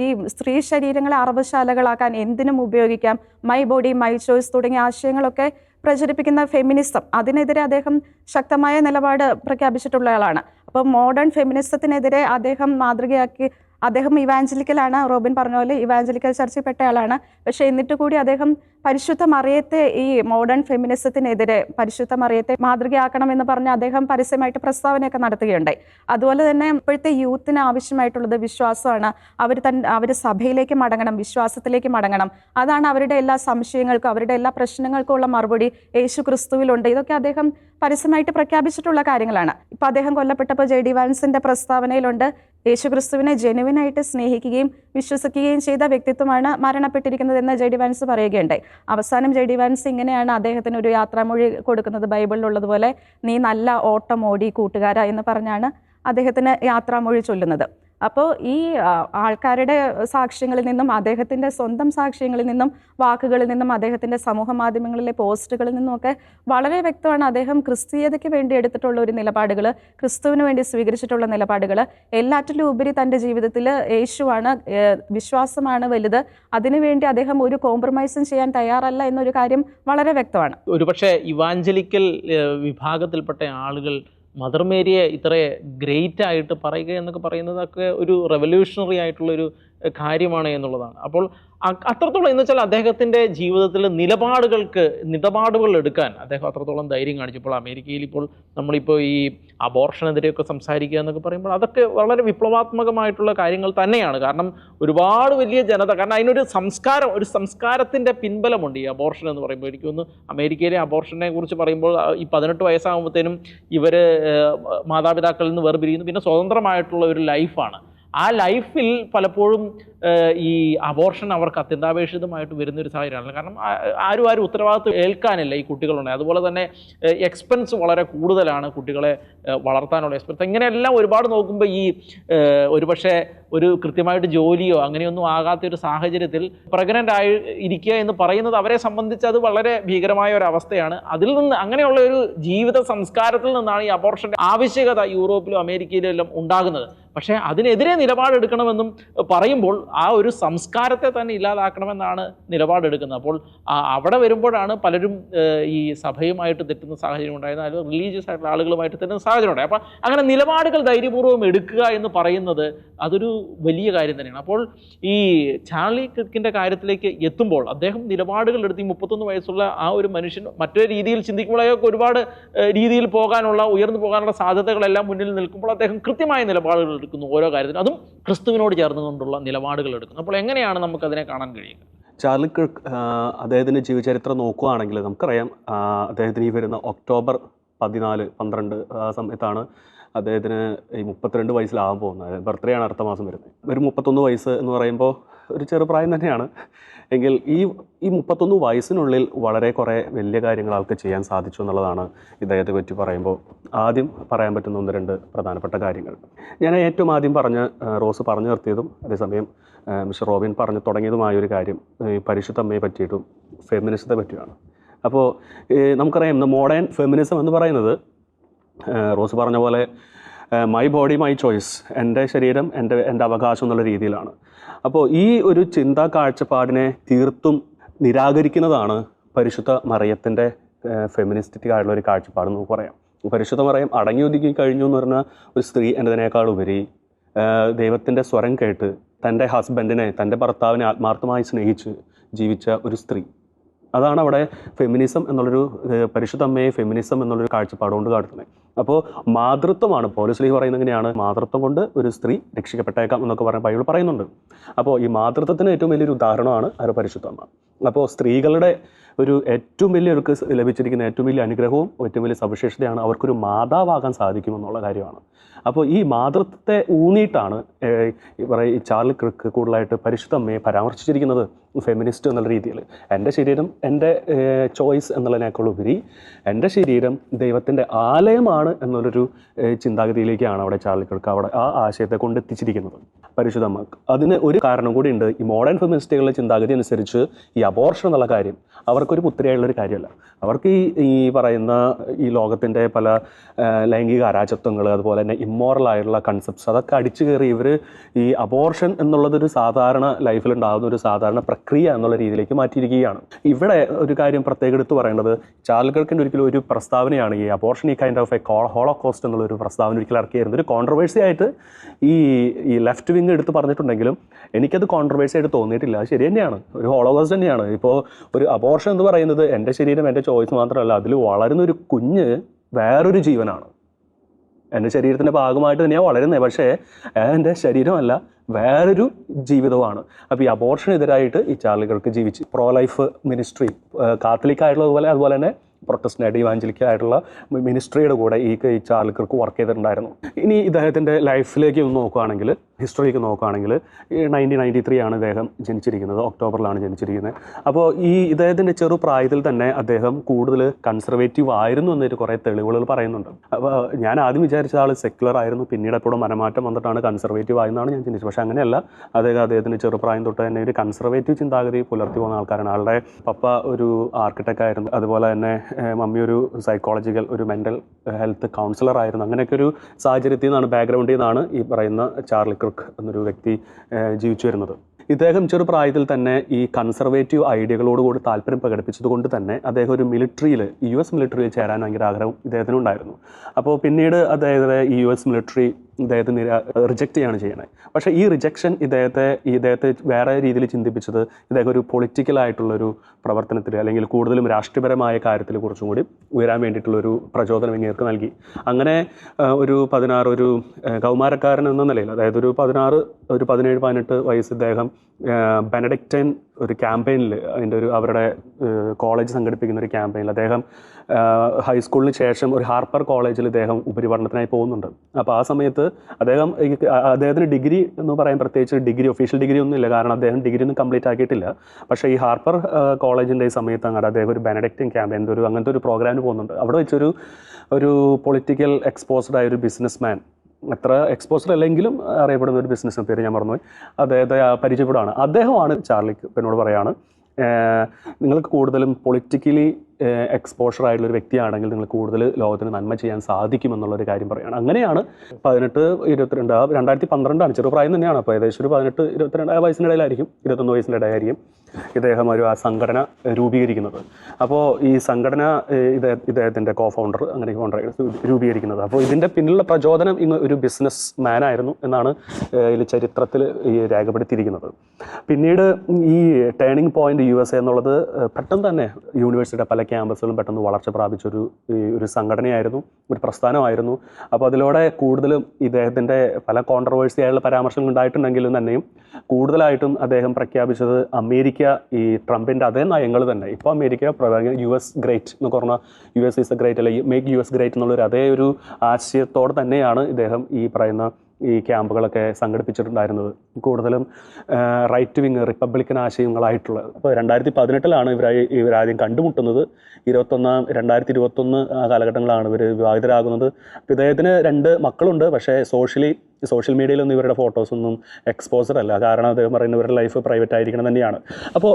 ഈ സ്ത്രീ ശരീരങ്ങളെ അറവശാലകളാക്കാൻ എന്തിനും ഉപയോഗിക്കാം. മൈ ബോഡി മൈ ചോയ്സ് തുടങ്ങിയ ആശയങ്ങളൊക്കെ പ്രചരിപ്പിക്കുന്ന ഫെമിനിസം അതിനെതിരെ അദ്ദേഹം ശക്തമായ നിലപാട് പ്രഖ്യാപിച്ചിട്ടുള്ള ആളാണ്. അപ്പോൾ മോഡേൺ ഫെമിനിസത്തിനെതിരെ അദ്ദേഹം മാതൃകയാക്കി അദ്ദേഹം ഇവാഞ്ചലിക്കലാണ് റോബിൻ പറഞ്ഞ പോലെ ഇവാഞ്ചലിക്കൽ ചർച്ചയിൽപ്പെട്ട ആളാണ്. പക്ഷേ എന്നിട്ട് കൂടി അദ്ദേഹം പരിശുദ്ധ മറിയത്തെ ഈ മോഡേൺ ഫെമിനിസത്തിനെതിരെ പരിശുദ്ധ മറിയത്തെ മാതൃകയാക്കണം എന്ന് പറഞ്ഞ് അദ്ദേഹം പരസ്യമായിട്ട് പ്രസ്താവനയൊക്കെ നടത്തുകയുണ്ടായി. അതുപോലെ തന്നെ ഇപ്പോഴത്തെ യൂത്തിന് ആവശ്യമായിട്ടുള്ളത് വിശ്വാസമാണ്. അവർ തൻ അവർ സഭയിലേക്ക് മടങ്ങണം വിശ്വാസത്തിലേക്ക് മടങ്ങണം. അതാണ് അവരുടെ എല്ലാ സംശയങ്ങൾക്കും അവരുടെ എല്ലാ പ്രശ്നങ്ങൾക്കും ഉള്ള മറുപടി യേശു ക്രിസ്തുവിലുണ്ട് ഇതൊക്കെ അദ്ദേഹം പരസ്യമായിട്ട് പ്രഖ്യാപിച്ചിട്ടുള്ള കാര്യങ്ങളാണ്. ഇപ്പം അദ്ദേഹം കൊല്ലപ്പെട്ടപ്പോൾ ജെ ഡി വാൻസിന്റെ പ്രസ്താവനയിലുണ്ട്. യേശുക്രിസ്തുവിനെ ജെനുവിനായിട്ട് സ്നേഹിക്കുകയും വിശ്വസിക്കുകയും ചെയ്ത വ്യക്തിത്വമാണ് മരണപ്പെട്ടിരിക്കുന്നതെന്ന് ജെ ഡി വാൻസ് പറയുകയുണ്ടായി. അവസാനം ജെ ഡി വാൻസ് ഇങ്ങനെയാണ് അദ്ദേഹത്തിന് ഒരു യാത്രാമൊഴി കൊടുക്കുന്നത്. ബൈബിളിലുള്ളതുപോലെ നീ നല്ല ഓട്ടം ഓടി കൂട്ടുകാര എന്ന് പറഞ്ഞാണ് അദ്ദേഹത്തിന് യാത്രാമൊഴി ചൊല്ലുന്നത്. അപ്പോൾ ഈ ആൾക്കാരുടെ സാക്ഷ്യങ്ങളിൽ നിന്നും അദ്ദേഹത്തിന്റെ സ്വന്തം സാക്ഷ്യങ്ങളിൽ നിന്നും വാക്കുകളിൽ നിന്നും അദ്ദേഹത്തിന്റെ സമൂഹ മാധ്യമങ്ങളിലെ പോസ്റ്റുകളിൽ നിന്നുമൊക്കെ വളരെ വ്യക്തമാണ് അദ്ദേഹം ക്രിസ്തീയതയ്ക്ക് വേണ്ടി എടുത്തിട്ടുള്ള ഒരു നിലപാടുകൾ ക്രിസ്തുവിന് വേണ്ടി സ്വീകരിച്ചിട്ടുള്ള നിലപാടുകൾ എല്ലാറ്റിലും ഉപരി തന്റെ ജീവിതത്തിൽ യേശുവാണ് വിശ്വാസമാണ് വലുത്. അതിനുവേണ്ടി അദ്ദേഹം ഒരു കോംപ്രമൈസും ചെയ്യാൻ തയ്യാറല്ല എന്നൊരു കാര്യം വളരെ വ്യക്തമാണ്. ഒരുപക്ഷെ ഇവാഞ്ചലിക്കൽ വിഭാഗത്തിൽപ്പെട്ട ആളുകൾ മദർ മേരിയെ ഇത്ര ഗ്രേറ്റ് ആയിട്ട് പറയുക എന്നൊക്കെ പറയുന്നതൊക്കെ ഒരു റെവല്യൂഷണറി ആയിട്ടുള്ളൊരു കാര്യമാണ് എന്നുള്ളതാണ്. അപ്പോൾ അത്രത്തോളം എന്ന് വെച്ചാൽ അദ്ദേഹത്തിന്റെ ജീവിതത്തിൽ നിലപാടുകൾക്ക് നിലപാടുകൾ എടുക്കാൻ അദ്ദേഹം അത്രത്തോളം ധൈര്യം കാണിച്ചപ്പോൾ അമേരിക്കയിൽ ഇപ്പോൾ നമ്മളിപ്പോൾ ഈ അബോർഷനെതിരെയൊക്കെ സംസാരിക്കുക എന്നൊക്കെ പറയുമ്പോൾ അതൊക്കെ വളരെ വിപ്ലവാത്മകമായിട്ടുള്ള കാര്യങ്ങൾ തന്നെയാണ്. കാരണം ഒരുപാട് വലിയ ജനത കാരണം അതിനൊരു സംസ്കാരം ഒരു സംസ്കാരത്തിന്റെ പിൻബലമുണ്ട് ഈ അബോർഷൻ എന്ന് പറയുമ്പോൾ. എനിക്ക് തോന്നുന്നു അമേരിക്കയിലെ അബോർഷനെ കുറിച്ച് പറയുമ്പോൾ ഈ പതിനെട്ട് വയസ്സാകുമ്പോഴത്തേനും ഇവർ മാതാപിതാക്കളിൽ നിന്ന് വേർപിരിയുന്നു. പിന്നെ സ്വതന്ത്രമായിട്ടുള്ള ഒരു ലൈഫാണ് ആ ലൈഫിൽ പലപ്പോഴും ഈ അബോർഷൻ അവർക്ക് അത്യന്താപേക്ഷിതമായിട്ട് വരുന്ന ഒരു സാഹചര്യമാണ്. കാരണം ആരും ആരും ഉത്തരവാദിത്വം ഏൽക്കാനില്ല ഈ കുട്ടികളുണ്ട് അതുപോലെ തന്നെ എക്സ്പെൻസ് വളരെ കൂടുതലാണ് കുട്ടികളെ വളർത്താനുള്ള എക്സ്പെൻസ് ഇങ്ങനെയെല്ലാം ഒരുപാട് നോക്കുമ്പോൾ ഈ ഒരുപക്ഷെ ഒരു കൃത്യമായിട്ട് ജോലിയോ അങ്ങനെയൊന്നും ആകാത്ത ഒരു സാഹചര്യത്തിൽ പ്രഗ്നന്റ് ആയി ഇരിക്കുക എന്ന് പറയുന്നത് അവരെ സംബന്ധിച്ച് അത് വളരെ ഭീകരമായ ഒരു അവസ്ഥയാണ്. അതിൽ നിന്ന് അങ്ങനെയുള്ള ഒരു ജീവിത സംസ്കാരത്തിൽ നിന്നാണ് ഈ അബോർഷന്റെ ആവശ്യകത യൂറോപ്പിലും അമേരിക്കയിലും എല്ലാം ഉണ്ടാകുന്നത്. പക്ഷേ അതിനെതിരെ നിലപാടെടുക്കണമെന്നും പറയുമ്പോൾ ആ ഒരു സംസ്കാരത്തെ തന്നെ ഇല്ലാതാക്കണമെന്നാണ് നിലപാടെടുക്കുന്നത്. അപ്പോൾ അവിടെ വരുമ്പോഴാണ് പലരും ഈ സഭയുമായിട്ട് തെറ്റുന്ന സാഹചര്യം ഉണ്ടായത്. റിലീജിയസ് ആയിട്ടുള്ള ആളുകളുമായിട്ട് തെറ്റുന്ന സാഹചര്യം ഉണ്ടായി. അപ്പോൾ അങ്ങനെ നിലപാടുകൾ ധൈര്യപൂർവം എടുക്കുക എന്ന് പറയുന്നത് അതൊരു വലിയ കാര്യം തന്നെയാണ്. അപ്പോൾ ഈ ചാർലി ക്രിക്കിന്റെ കാര്യത്തിലേക്ക് എത്തുമ്പോൾ അദ്ദേഹം നിലപാടുകൾ എടുത്ത് ഈ മുപ്പത്തൊന്ന് വയസ്സുള്ള ആ ഒരു മനുഷ്യൻ മറ്റൊരു രീതിയിൽ ചിന്തിക്കുമ്പോൾ അയാൾക്ക് ഒരുപാട് രീതിയിൽ പോകാനുള്ള ഉയർന്നു പോകാനുള്ള സാധ്യതകളെല്ലാം മുന്നിൽ നിൽക്കുമ്പോൾ അദ്ദേഹം കൃത്യമായ നിലപാടുകൾ എടുക്കുന്നു ഓരോ കാര്യത്തിലും. അതും ക്രിസ്തുവിനോട് ചേർന്നുകൊണ്ടുള്ള നിലപാടുകൾ എടുക്കുന്നു. അപ്പോൾ എങ്ങനെയാണ് നമുക്കതിനെ കാണാൻ കഴിയുക? ചാർലി കിർക്ക് അദ്ദേഹത്തിന്റെ ജീവചരിത്രം നോക്കുകയാണെങ്കിൽ നമുക്കറിയാം അദ്ദേഹത്തിന് ഈ വരുന്ന ഒക്ടോബർ പതിനാല് പന്ത്രണ്ട് ആ സമയത്താണ് അദ്ദേഹത്തിന് ഈ മുപ്പത്തിരണ്ട് വയസ്സിലാകാൻ പോകുന്നത്. ബർത്ത്ഡേ ആണ് അടുത്ത മാസം വരുന്നത്. ഒരു മുപ്പത്തൊന്ന് വയസ്സ് എന്ന് പറയുമ്പോൾ ഒരു ചെറുപ്രായം തന്നെയാണ്. എങ്കിൽ ഈ ഈ മുപ്പത്തൊന്ന് വയസ്സിനുള്ളിൽ വളരെ കുറേ വലിയ കാര്യങ്ങൾ ആൾക്ക് ചെയ്യാൻ സാധിച്ചു എന്നുള്ളതാണ് ഇദ്ദേഹത്തെ പറ്റി പറയുമ്പോൾ ആദ്യം പറയാൻ പറ്റുന്ന ഒന്ന് രണ്ട് പ്രധാനപ്പെട്ട കാര്യങ്ങൾ. ഞാൻ ഏറ്റവും ആദ്യം പറഞ്ഞ് റോസ് പറഞ്ഞു നിർത്തിയതും അതേസമയം മിസ്റ്റർ റോബിൻ പറഞ്ഞു തുടങ്ങിയതുമായ ഒരു കാര്യം ഈ പരിശുദ്ധമ്മയെ പറ്റിയിട്ടും ഫെമിനിസത്തെ പറ്റിയാണ് അപ്പോൾ നമുക്കറിയാം ഇന്ന് മോഡേൺ ഫെമിനിസം എന്ന് പറയുന്നത് റോസ് പറഞ്ഞ പോലെ മൈ ബോഡി മൈ ചോയ്സ് എന്റെ ശരീരം എന്റെ എന്റെ അവകാശം എന്നുള്ള രീതിയിലാണ്. അപ്പോൾ ഈ ഒരു ചിന്താ കാഴ്ചപ്പാടിനെ തീർത്തും നിരാകരിക്കുന്നതാണ് പരിശുദ്ധ മറിയത്തിന്റെ ഫെമിനിസ്റ്റിക് ആയിട്ടുള്ള ഒരു കാഴ്ചപ്പാട് നമുക്ക് പറയാം. പരിശുദ്ധ മറിയം അടങ്ങി ഒതുക്കി കഴിഞ്ഞു എന്ന് പറഞ്ഞാൽ ഒരു സ്ത്രീ എന്നതിനേക്കാൾ ഉപരി ദൈവത്തിന്റെ സ്വരം കേട്ട് തന്റെ ഹസ്ബൻഡിനെ തന്റെ ഭർത്താവിനെ ആത്മാർത്ഥമായി സ്നേഹിച്ച് ജീവിച്ച ഒരു സ്ത്രീ. അതാണ് അവിടെ ഫെമിനിസം എന്നുള്ളൊരു പരിശുദ്ധമ്മയെ പരിശുദ്ധ ഫെമിനിസം എന്നുള്ളൊരു കാഴ്ചപ്പാട് കൊണ്ട് കാട്ടുന്നത് അപ്പോൾ മാതൃത്വമാണ് പോലീസ്ലി പറയുന്നത് എങ്ങനെയാണ്? മാതൃത്വം കൊണ്ട് ഒരു സ്ത്രീ രക്ഷിക്കപ്പെട്ടേക്കാം എന്നൊക്കെ പറഞ്ഞ ബൈബിൾ പറയുന്നുണ്ട്. അപ്പോൾ ഈ മാതൃത്വത്തിന് ഏറ്റവും വലിയൊരു ഉദാഹരണമാണ് ആ പരിശുദ്ധമ്മ അപ്പോൾ സ്ത്രീകളുടെ ഒരു ഏറ്റവും വലിയ അവർക്ക് ലഭിച്ചിരിക്കുന്ന ഏറ്റവും വലിയ അനുഗ്രഹവും ഏറ്റവും വലിയ സവിശേഷതയാണ് അവർക്കൊരു മാതാവാകാൻ സാധിക്കുമെന്നുള്ള കാര്യമാണ്. അപ്പോൾ ഈ മാതൃത്വത്തെ ഊന്നിയിട്ടാണ് ഈ ചാർലി ക്രിക്ക് കൂടുതലായിട്ട് പരിശുദ്ധമ്മയെ പരാമർശിച്ചിരിക്കുന്നത്. ഫെമിനിസ്റ്റ് എന്നുള്ള രീതിയിൽ. എന്റെ ശരീരം എന്റെ ചോയ്സ് എന്നുള്ളതിനേക്കാൾ ഉപരി എന്റെ ശരീരം ദൈവത്തിന്റെ ആലയമാണ് എന്നുള്ളൊരു ചിന്താഗതിയിലേക്കാണ് അവിടെ ചാർലി ക്രിക്ക് അവിടെ ആ ആശയത്തെ കൊണ്ട് എത്തിച്ചിരിക്കുന്നത് പരിശുദ്ധമാക്ക് അതിന് ഒരു കാരണം കൂടി ഉണ്ട്. ഈ മോഡേൺ ഫെമിനിസ്റ്റുകളുടെ ചിന്താഗതി അനുസരിച്ച് ഈ അബോർഷൻ എന്നുള്ള കാര്യം അവർക്കൊരു പുത്രിയായുള്ളൊരു കാര്യമല്ല. അവർക്ക് ഈ ഈ പറയുന്ന ഈ ലോകത്തിന്റെ പല ലൈംഗിക അരാജത്വങ്ങൾ അതുപോലെ തന്നെ ഇമ്മോറൽ ആയിട്ടുള്ള കൺസെപ്റ്റ്സ് അതൊക്കെ അടിച്ചു കയറി ഇവർ ഈ അബോർഷൻ എന്നുള്ളതൊരു സാധാരണ ലൈഫിലുണ്ടാകുന്ന ഒരു സാധാരണ പ്രക്രിയ എന്നുള്ള രീതിയിലേക്ക് മാറ്റിയിരിക്കുകയാണ്. ഇവിടെ ഒരു കാര്യം പ്രത്യേകം എടുത്തു പറയേണ്ടത് ചാർൽക്കർക്കിന്റെ ഒരിക്കലും ഒരു പ്രസ്താവനയാണ് ഈ അബോർഷൻ ഈ kind of a hollow cost എന്നുള്ള ഒരു പ്രസ്താവന ഒരിക്കലും ഇറക്കിയായിരുന്നു ഒരു കോൺട്രവേഴ്സി ആയിട്ട് ഈ ഈ ലെഫ്റ്റ് വിങ് എടുത്ത് പറഞ്ഞിട്ടുണ്ടെങ്കിലും എനിക്കത് കോൺട്രവേഴ്സി ആയിട്ട് തോന്നിയിട്ടില്ല. അത് ശരി തന്നെയാണ്. ഒരു ഹോളോ കോസ്റ്റ് തന്നെയാണ്. ഇപ്പോൾ ഒരു അബോർഷൻ എന്ന് പറയുന്നത് എന്റെ ശരീരം എന്റെ ചോയ്സ് മാത്രമല്ല അതിൽ വളരുന്ന ഒരു കുഞ്ഞ് വേറൊരു ജീവനാണ്. എന്റെ ശരീരത്തിന്റെ ഭാഗമായിട്ട് തന്നെയാണ് വളരുന്നത്. പക്ഷേ എന്റെ ശരീരമല്ല വേറൊരു ജീവിതമാണ് അപ്പോൾ ഈ അബോർഷനെതിരായിട്ട് ഈ ചാർലികൾക്ക് ജീവിച്ച് പ്രോ ലൈഫ് മിനിസ്ട്രി കാത്തലിക് ആയിട്ടുള്ളതുപോലെ അതുപോലെ തന്നെ പ്രൊട്ടസ്റ്റന്റ് ഇവാഞ്ചലിക്കായിട്ടുള്ള മിനിസ്ട്രിയുടെ കൂടെ ഈ ചാർലി കിർക്ക് വർക്ക് ചെയ്തിട്ടുണ്ടായിരുന്നു. ഇനി ഇദ്ദേഹത്തിന്റെ ലൈഫിലേക്ക് ഒന്ന് നോക്കുകയാണെങ്കിൽ ഹിസ്റ്ററിയിലേക്ക് നോക്കുകയാണെങ്കിൽ നയന്റീൻ നയന്റി ത്രീ ആണ് ഇദ്ദേഹം ജനിച്ചിരിക്കുന്നത്. ഒക്ടോബറിലാണ് ജനിച്ചിരിക്കുന്നത്. അപ്പോൾ ഈ ഇദ്ദേഹത്തിന്റെ ചെറു പ്രായത്തിൽ തന്നെ അദ്ദേഹം കൂടുതൽ കൺസർവേറ്റീവ് ആയിരുന്നു എന്നൊരു കുറേ തെളിവുകൾ പറയുന്നുണ്ട്. അപ്പോൾ ഞാൻ ആദ്യം വിചാരിച്ച ആൾ സെക്യുലർ ആയിരുന്നു. പിന്നീട് എപ്പോഴും മനമാറ്റം വന്നിട്ടാണ് കൺസർവേറ്റീവ് ആയെന്നാണ് ഞാൻ ചിന്തിച്ചത്. പക്ഷേ അങ്ങനെയല്ല. അദ്ദേഹം അദ്ദേഹത്തിന്റെ ചെറുപ്രായം തൊട്ട് തന്നെ ഒരു കൺസർവേറ്റീവ് ചിന്താഗതി പുലർത്തി പോകുന്ന ആൾക്കാരാണ്. ആളുടെ പപ്പ ഒരു ആർക്കിടെക്റ്റ് ആയിരുന്നു. അതുപോലെ തന്നെ മമ്മി ഒരു സൈക്കോളജിക്കൽ ഒരു മെന്റൽ ഹെൽത്ത് കൗൺസിലർ ആയിരുന്നു. അങ്ങനെയൊക്കെ ഒരു സാഹചര്യത്തിൽ നിന്നാണ് ബാക്ക്ഗ്രൗണ്ടിൽ നിന്നാണ് ഈ പറയുന്ന ചാർലി ക്രിക്ക് എന്നൊരു വ്യക്തി ജീവിച്ചു വരുന്നത്. ഇദ്ദേഹം ചെറുപ്രായത്തിൽ തന്നെ ഈ കൺസർവേറ്റീവ് ഐഡിയകളോടുകൂടി താല്പര്യം പ്രകടിപ്പിച്ചതുകൊണ്ട് തന്നെ അദ്ദേഹം ഒരു മിലിറ്ററിയിൽ യു എസ് മിലിറ്ററിയിൽ ചേരാൻ ഭയങ്കര ആഗ്രഹം ഇദ്ദേഹത്തിനുണ്ടായിരുന്നു. അപ്പോൾ പിന്നീട് അദ്ദേഹത്തെ ഈ യു എസ് മിലിറ്ററി ഇദ്ദേഹത്തെ നിര റിജക്റ്റ് ചെയ്യാണ് ചെയ്യുന്നത്. പക്ഷേ ഈ റിജക്ഷൻ ഇദ്ദേഹത്തെ ഇദ്ദേഹത്തെ വേറെ രീതിയിൽ ചിന്തിപ്പിച്ചത് ഇദ്ദേഹം ഒരു പൊളിറ്റിക്കലായിട്ടുള്ളൊരു പ്രവർത്തനത്തിൽ അല്ലെങ്കിൽ കൂടുതലും രാഷ്ട്രീയപരമായ കാര്യത്തിൽ കുറച്ചും കൂടി ഉയരാൻ വേണ്ടിയിട്ടുള്ളൊരു പ്രചോദനം ഇങ്ങേർക്ക് നൽകി. അങ്ങനെ ഒരു പതിനാറ് ഒരു കൗമാരക്കാരൻ എന്ന നിലയിൽ അതായത് ഒരു പതിനാറ് ഒരു പതിനേഴ് പതിനെട്ട് വയസ്സ് ഇദ്ദേഹം ബെനഡിക്റ്റൈൻ ഒരു ക്യാമ്പയിനിൽ അതിന്റെ ഒരു അവരുടെ കോളേജ് സംഘടിപ്പിക്കുന്ന ഒരു ക്യാമ്പയിനിൽ അദ്ദേഹം ഹൈസ്കൂളിന് ശേഷം ഒരു ഹാർപ്പർ കോളേജിൽ ഇദ്ദേഹം ഉപരിപഠനത്തിനായി പോകുന്നുണ്ട്. അപ്പോൾ ആ സമയത്ത് അദ്ദേഹം അദ്ദേഹത്തിന് ഡിഗ്രി എന്ന് പറയാൻ പ്രത്യേകിച്ച് ഡിഗ്രി ഒഫീഷ്യൽ ഡിഗ്രി ഒന്നും ഇല്ല. കാരണം അദ്ദേഹം ഡിഗ്രി ഒന്നും കംപ്ലീറ്റ് ആക്കിയിട്ടില്ല. പക്ഷേ ഈ ഹാർപ്പർ കോളേജിന്റെ ഈ സമയത്ത് അങ്ങോട്ട് അദ്ദേഹം ഒരു ബെനഡിക്റ്റിൻ ക്യാമ്പ് ഒരു അങ്ങനത്തെ ഒരു പ്രോഗ്രാമിന് പോകുന്നുണ്ട്. അവിടെ വെച്ചൊരു ഒരു പൊളിറ്റിക്കൽ എക്സ്പോസ്ഡ് ആയ ഒരു ബിസിനസ് മാൻ അത്ര എക്സ്പോസർ അല്ലെങ്കിലും അറിയപ്പെടുന്ന ഒരു ബിസിനസ് പേര് ഞാൻ മറന്നുപോയി. അദ്ദേഹത്തെ പരിചയപ്പെടുകയാണ് അദ്ദേഹമാണ് ചാർലിക്ക് എന്നോട് പറയാണ് നിങ്ങൾക്ക് കൂടുതലും പൊളിറ്റിക്കലി എക്സ്പോഷർ ആയിട്ടുള്ള ഒരു വ്യക്തിയാണെങ്കിൽ നിങ്ങൾ കൂടുതൽ ലോകത്തിന് നന്മ ചെയ്യാൻ സാധിക്കുമെന്നുള്ളൊരു കാര്യം പറയുകയാണ്. അങ്ങനെയാണ് പതിനെട്ട് ഇരുപത്തിരണ്ട് ആ രണ്ടായിരത്തി പന്ത്രണ്ടാണ് ചെറുപ്രായം തന്നെയാണ്. അപ്പോൾ ഏകദേശം ഒരു പതിനെട്ട് ഇരുപത്തിരണ്ട് ആ വയസ്സിനിടയിലായിരിക്കും ഇരുപത്തൊന്ന് വയസ്സിന്റെ ഇടയിലായിരിക്കും ഇദ്ദേഹം ഒരു ആ സംഘടന രൂപീകരിക്കുന്നത്. അപ്പോൾ ഈ സംഘടന ഇദ്ദേഹം ഇദ്ദേഹ ഇദ്ദേഹത്തിന്റെ കോ ഫൗണ്ടർ അങ്ങനെ ഫൗണ്ടർ രൂപീകരിക്കുന്നത്. അപ്പോൾ ഇതിന്റെ പിന്നിലുള്ള പ്രചോദനം ഇങ്ങ് ഒരു ബിസിനസ് മാനായിരുന്നു എന്നാണ് ഇതിൽ ചരിത്രത്തിൽ ഈ രേഖപ്പെടുത്തിയിരിക്കുന്നത്. പിന്നീട് ഈ ടേണിംഗ് പോയിന്റ് യു എസ് എന്നുള്ളത് പെട്ടെന്ന് തന്നെ യൂണിവേഴ്സിറ്റിയുടെ പല ക്യാമ്പസുകളും പെട്ടെന്ന് വളർച്ച പ്രാപിച്ചൊരു ഒരു സംഘടനയായിരുന്നു ഒരു പ്രസ്ഥാനമായിരുന്നു. അപ്പോൾ അതിലൂടെ കൂടുതലും ഇദ്ദേഹത്തിന്റെ പല കോൺട്രവേഴ്സി ആയുള്ള പരാമർശങ്ങൾ ഉണ്ടായിട്ടുണ്ടെങ്കിലും തന്നെയും കൂടുതലായിട്ടും അദ്ദേഹം പ്രഖ്യാപിച്ചത് അമേരിക്ക ഈ ട്രംപിന്റെ അതേ നയങ്ങൾ തന്നെ. ഇപ്പോൾ അമേരിക്ക യു എസ് ഗ്രേറ്റ് എന്ന് പറഞ്ഞാൽ U S is a great അല്ലെങ്കിൽ മേക്ക് യു എസ് ഗ്രേറ്റ് എന്നുള്ളൊരു അതേ ഒരു ആശയത്തോടെ തന്നെയാണ് ഇദ്ദേഹം ഈ പറയുന്ന ഈ ക്യാമ്പുകളൊക്കെ സംഘടിപ്പിച്ചിട്ടുണ്ടായിരുന്നത്. കൂടുതലും റൈറ്റ് വിങ് റിപ്പബ്ലിക്കൻ ആശയങ്ങളായിട്ടുള്ള അപ്പോൾ രണ്ടായിരത്തി പതിനെട്ടിലാണ് ഇവർ ഇവരാദ്യം കണ്ടുമുട്ടുന്നത്. ഇരുപത്തൊന്നാം രണ്ടായിരത്തി ഇരുപത്തൊന്ന് കാലഘട്ടങ്ങളാണ് ഇവർ വിവാഹിതരാകുന്നത്. ഇദ്ദേഹത്തിന് രണ്ട് മക്കളുണ്ട്. പക്ഷേ സോഷ്യലി സോഷ്യൽ മീഡിയയിലൊന്നും ഇവരുടെ ഫോട്ടോസൊന്നും എക്സ്പോസർ അല്ല. കാരണം അദ്ദേഹം പറയുന്നത് ഇവരുടെ ലൈഫ് പ്രൈവറ്റ് ആയിരിക്കണം തന്നെയാണ്. അപ്പോൾ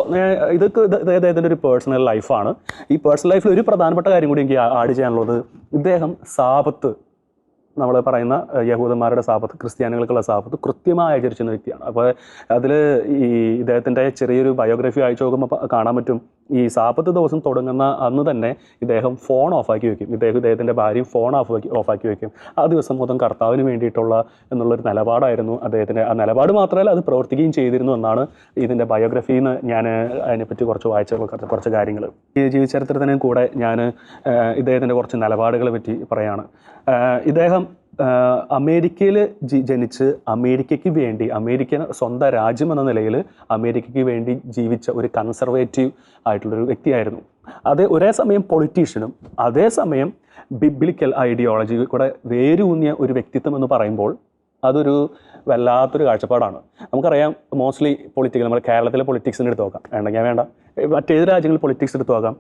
ഇതൊക്കെ അദ്ദേഹത്തിന്റെ ഒരു പേഴ്സണൽ ലൈഫാണ് ഈ പേഴ്സണൽ ലൈഫിൽ ഒരു പ്രധാനപ്പെട്ട കാര്യം കൂടി എനിക്ക് ആഡ് ചെയ്യാനുള്ളത് ഇദ്ദേഹം സാപത്ത് നമ്മൾ പറയുന്ന യഹൂദന്മാരുടെ സാപത്ത് ക്രിസ്ത്യാനികൾക്കുള്ള സാപത്ത് കൃത്യമായി ആചരിച്ചിരുന്ന വ്യക്തിയാണ്. അപ്പോൾ അതിൽ ഈ ഇദ്ദേഹത്തിന്റെ ചെറിയൊരു ബയോഗ്രഫി അയച്ചു നോക്കുമ്പോൾ കാണാൻ പറ്റും. ഈ സാപത്ത് ദിവസം തുടങ്ങുന്ന അന്ന് തന്നെ ഇദ്ദേഹം ഫോൺ ഓഫാക്കി വെക്കും. ഇദ്ദേഹം ഇദ്ദേഹത്തിന്റെ ഭാര്യയും ഫോൺ ഓഫ് ഓഫാക്കി വെക്കും. ആ ദിവസം മൊത്തം കർത്താവിന് വേണ്ടിയിട്ടുള്ള എന്നുള്ളൊരു നിലപാടായിരുന്നു അദ്ദേഹത്തിന്റെ. ആ നിലപാട് മാത്രമല്ല അത് പ്രവർത്തിക്കുകയും ചെയ്തിരുന്നു എന്നാണ് ഇതിന്റെ ബയോഗ്രഫിയിൽ നിന്ന് ഞാൻ അതിനെപ്പറ്റി കുറച്ച് വായിച്ച കുറച്ച് കാര്യങ്ങൾ. ഈ ജീവചരിത്രത്തിനും കൂടെ ഞാൻ ഇദ്ദേഹത്തിന്റെ കുറച്ച് നിലപാടുകളെ പറ്റി പറയാണ്. ഇദ്ദേഹം അമേരിക്കയിൽ ജനിച്ച് അമേരിക്കയ്ക്ക് വേണ്ടി അമേരിക്കൻ സ്വന്തം രാജ്യം എന്ന നിലയിൽ അമേരിക്കയ്ക്ക് വേണ്ടി ജീവിച്ച ഒരു കൺസർവേറ്റീവ് ആയിട്ടുള്ളൊരു വ്യക്തിയായിരുന്നു. അത് ഒരേ സമയം പൊളിറ്റീഷ്യനും അതേസമയം ബിബ്ലിക്കൽ ഐഡിയോളജി കൂടെ വേരൂന്നിയ ഒരു വ്യക്തിത്വം എന്ന് പറയുമ്പോൾ അതൊരു വല്ലാത്തൊരു കാഴ്ചപ്പാടാണ്. നമുക്കറിയാം മോസ്റ്റ്ലി പൊളിറ്റിക്കൽ നമ്മൾ കേരളത്തിലെ പൊളിറ്റിക്സിന് എടുത്ത് നോക്കാം. വേണ്ടെങ്കിൽ വേണ്ട. മറ്റേത് രാജ്യങ്ങൾ പൊളിറ്റിക്സ് എടുത്തു നോക്കാം.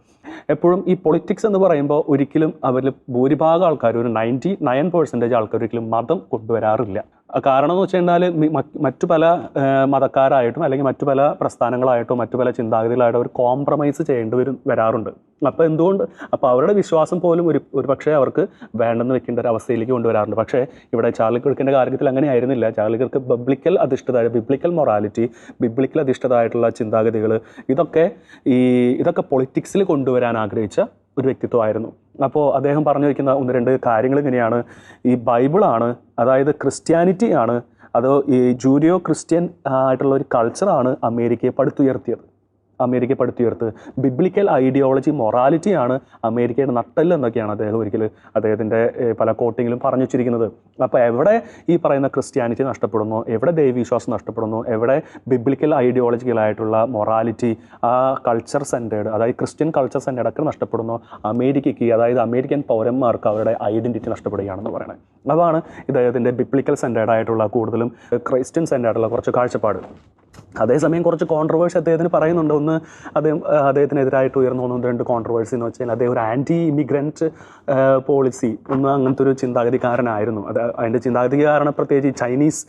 എപ്പോഴും ഈ പൊളിറ്റിക്സ് എന്ന് പറയുമ്പോൾ ഒരിക്കലും അവരിൽ ഭൂരിഭാഗം ആൾക്കാർ ഒരു നയന്റി നയൻ പെർസെന്റേജ് ആൾക്കാർ ഒരിക്കലും മതം കൊണ്ടുവരാറില്ല. കാരണം എന്ന് വെച്ച് കഴിഞ്ഞാൽ മറ്റു പല മതക്കാരായിട്ടും അല്ലെങ്കിൽ മറ്റു പല പ്രസ്ഥാനങ്ങളായിട്ടോ മറ്റു പല ചിന്താഗതികളായിട്ടോ അവർ കോംപ്രമൈസ് ചെയ്യേണ്ടി വരും വരാറുണ്ട്. അപ്പോൾ എന്തുകൊണ്ട്? അപ്പോൾ അവരുടെ വിശ്വാസം പോലും ഒരു ഒരു പക്ഷേ അവർക്ക് വേണ്ടെന്ന് വെക്കേണ്ട ഒരു അവസ്ഥയിലേക്ക് കൊണ്ടുവരാറുണ്ട്. പക്ഷേ ഇവിടെ ചാർലി കിർക്കിന്റെ കാര്യത്തിൽ അങ്ങനെ ആയിരുന്നില്ല. ചാർലി കിർക്ക് ബിബ്ലിക്കൽ അധിഷ്ഠിത ബിബ്ലിക്കൽ മൊറാലിറ്റി ബിബ്ലിക്കൽ അധിഷ്ഠിതമായിട്ടുള്ള ചിന്താഗതികൾ ഇതൊക്കെ ഈ ഇതൊക്കെ പൊളിറ്റിക്സിൽ കൊണ്ടുവരാൻ ആഗ്രഹിച്ച ഒരു വ്യക്തിത്വമായിരുന്നു. അപ്പോൾ അദ്ദേഹം പറഞ്ഞു വയ്ക്കുന്ന ഒന്ന് രണ്ട് കാര്യങ്ങൾ ഇങ്ങനെയാണ്. ഈ ബൈബിളാണ് അതായത് ക്രിസ്ത്യാനിറ്റി ആണ് അതോ ഈ ജൂരിയോ ക്രിസ്ത്യൻ ആയിട്ടുള്ള ഒരു കൾച്ചറാണ് അമേരിക്കയെ പടുത്തുയർത്തിയത്. അമേരിക്ക പടുത്തുയർത്ത് ബിബ്ലിക്കൽ ഐഡിയോളജി മൊറാലിറ്റിയാണ് അമേരിക്കയുടെ നട്ടെല്ല് എന്നൊക്കെയാണ് അദ്ദേഹം ഒരിക്കൽ അദ്ദേഹത്തിന്റെ പല കോട്ടിങ്ങിലും പറഞ്ഞു വെച്ചിരിക്കുന്നത്. അപ്പോൾ എവിടെ ഈ പറയുന്ന ക്രിസ്ത്യാനിറ്റി നഷ്ടപ്പെടുന്നു? എവിടെ ദൈവവിശ്വാസം നഷ്ടപ്പെടുന്നു? എവിടെ ബിബ്ലിക്കൽ ഐഡിയോളജിക്കലായിട്ടുള്ള മൊറാലിറ്റി ആ കൾച്ചർ സെന്റേഡ് അതായത് ക്രിസ്ത്യൻ കൾച്ചർ സെന്റേഡ് ഒക്കെ നഷ്ടപ്പെടുന്നു. അമേരിക്കയ്ക്ക് അതായത് അമേരിക്കൻ പൗരന്മാർക്ക് അവരുടെ ഐഡന്റിറ്റി നഷ്ടപ്പെടുകയാണെന്ന് പറയുന്നത് അതാണ് ഇദ്ദേഹത്തിന്റെ ബിബ്ലിക്കൽ സെന്റേഡ് ആയിട്ടുള്ള കൂടുതലും ക്രിസ്ത്യൻ സെന്റേഡ് കുറച്ച് കാഴ്ചപ്പാട്. അതേസമയം കുറച്ച് കോൺട്രവേഴ്സി അദ്ദേഹത്തിന് പറയുന്നുണ്ട്. ഒന്ന് അദ്ദേഹം അദ്ദേഹത്തിനെതിരായിട്ട് ഉയർന്നു ഒന്ന് രണ്ട് കോൺട്രവേഴ്സി എന്ന് വെച്ചാൽ അദ്ദേഹം ഒരു ആന്റി ഇമിഗ്രന്റ് പോളിസി ഒന്ന് അങ്ങനത്തെ ഒരു ചിന്താഗതിക്കാരനായിരുന്നു. അത് അതിന്റെ ചിന്താഗതി കാരണം പ്രത്യേകിച്ച് ചൈനീസ്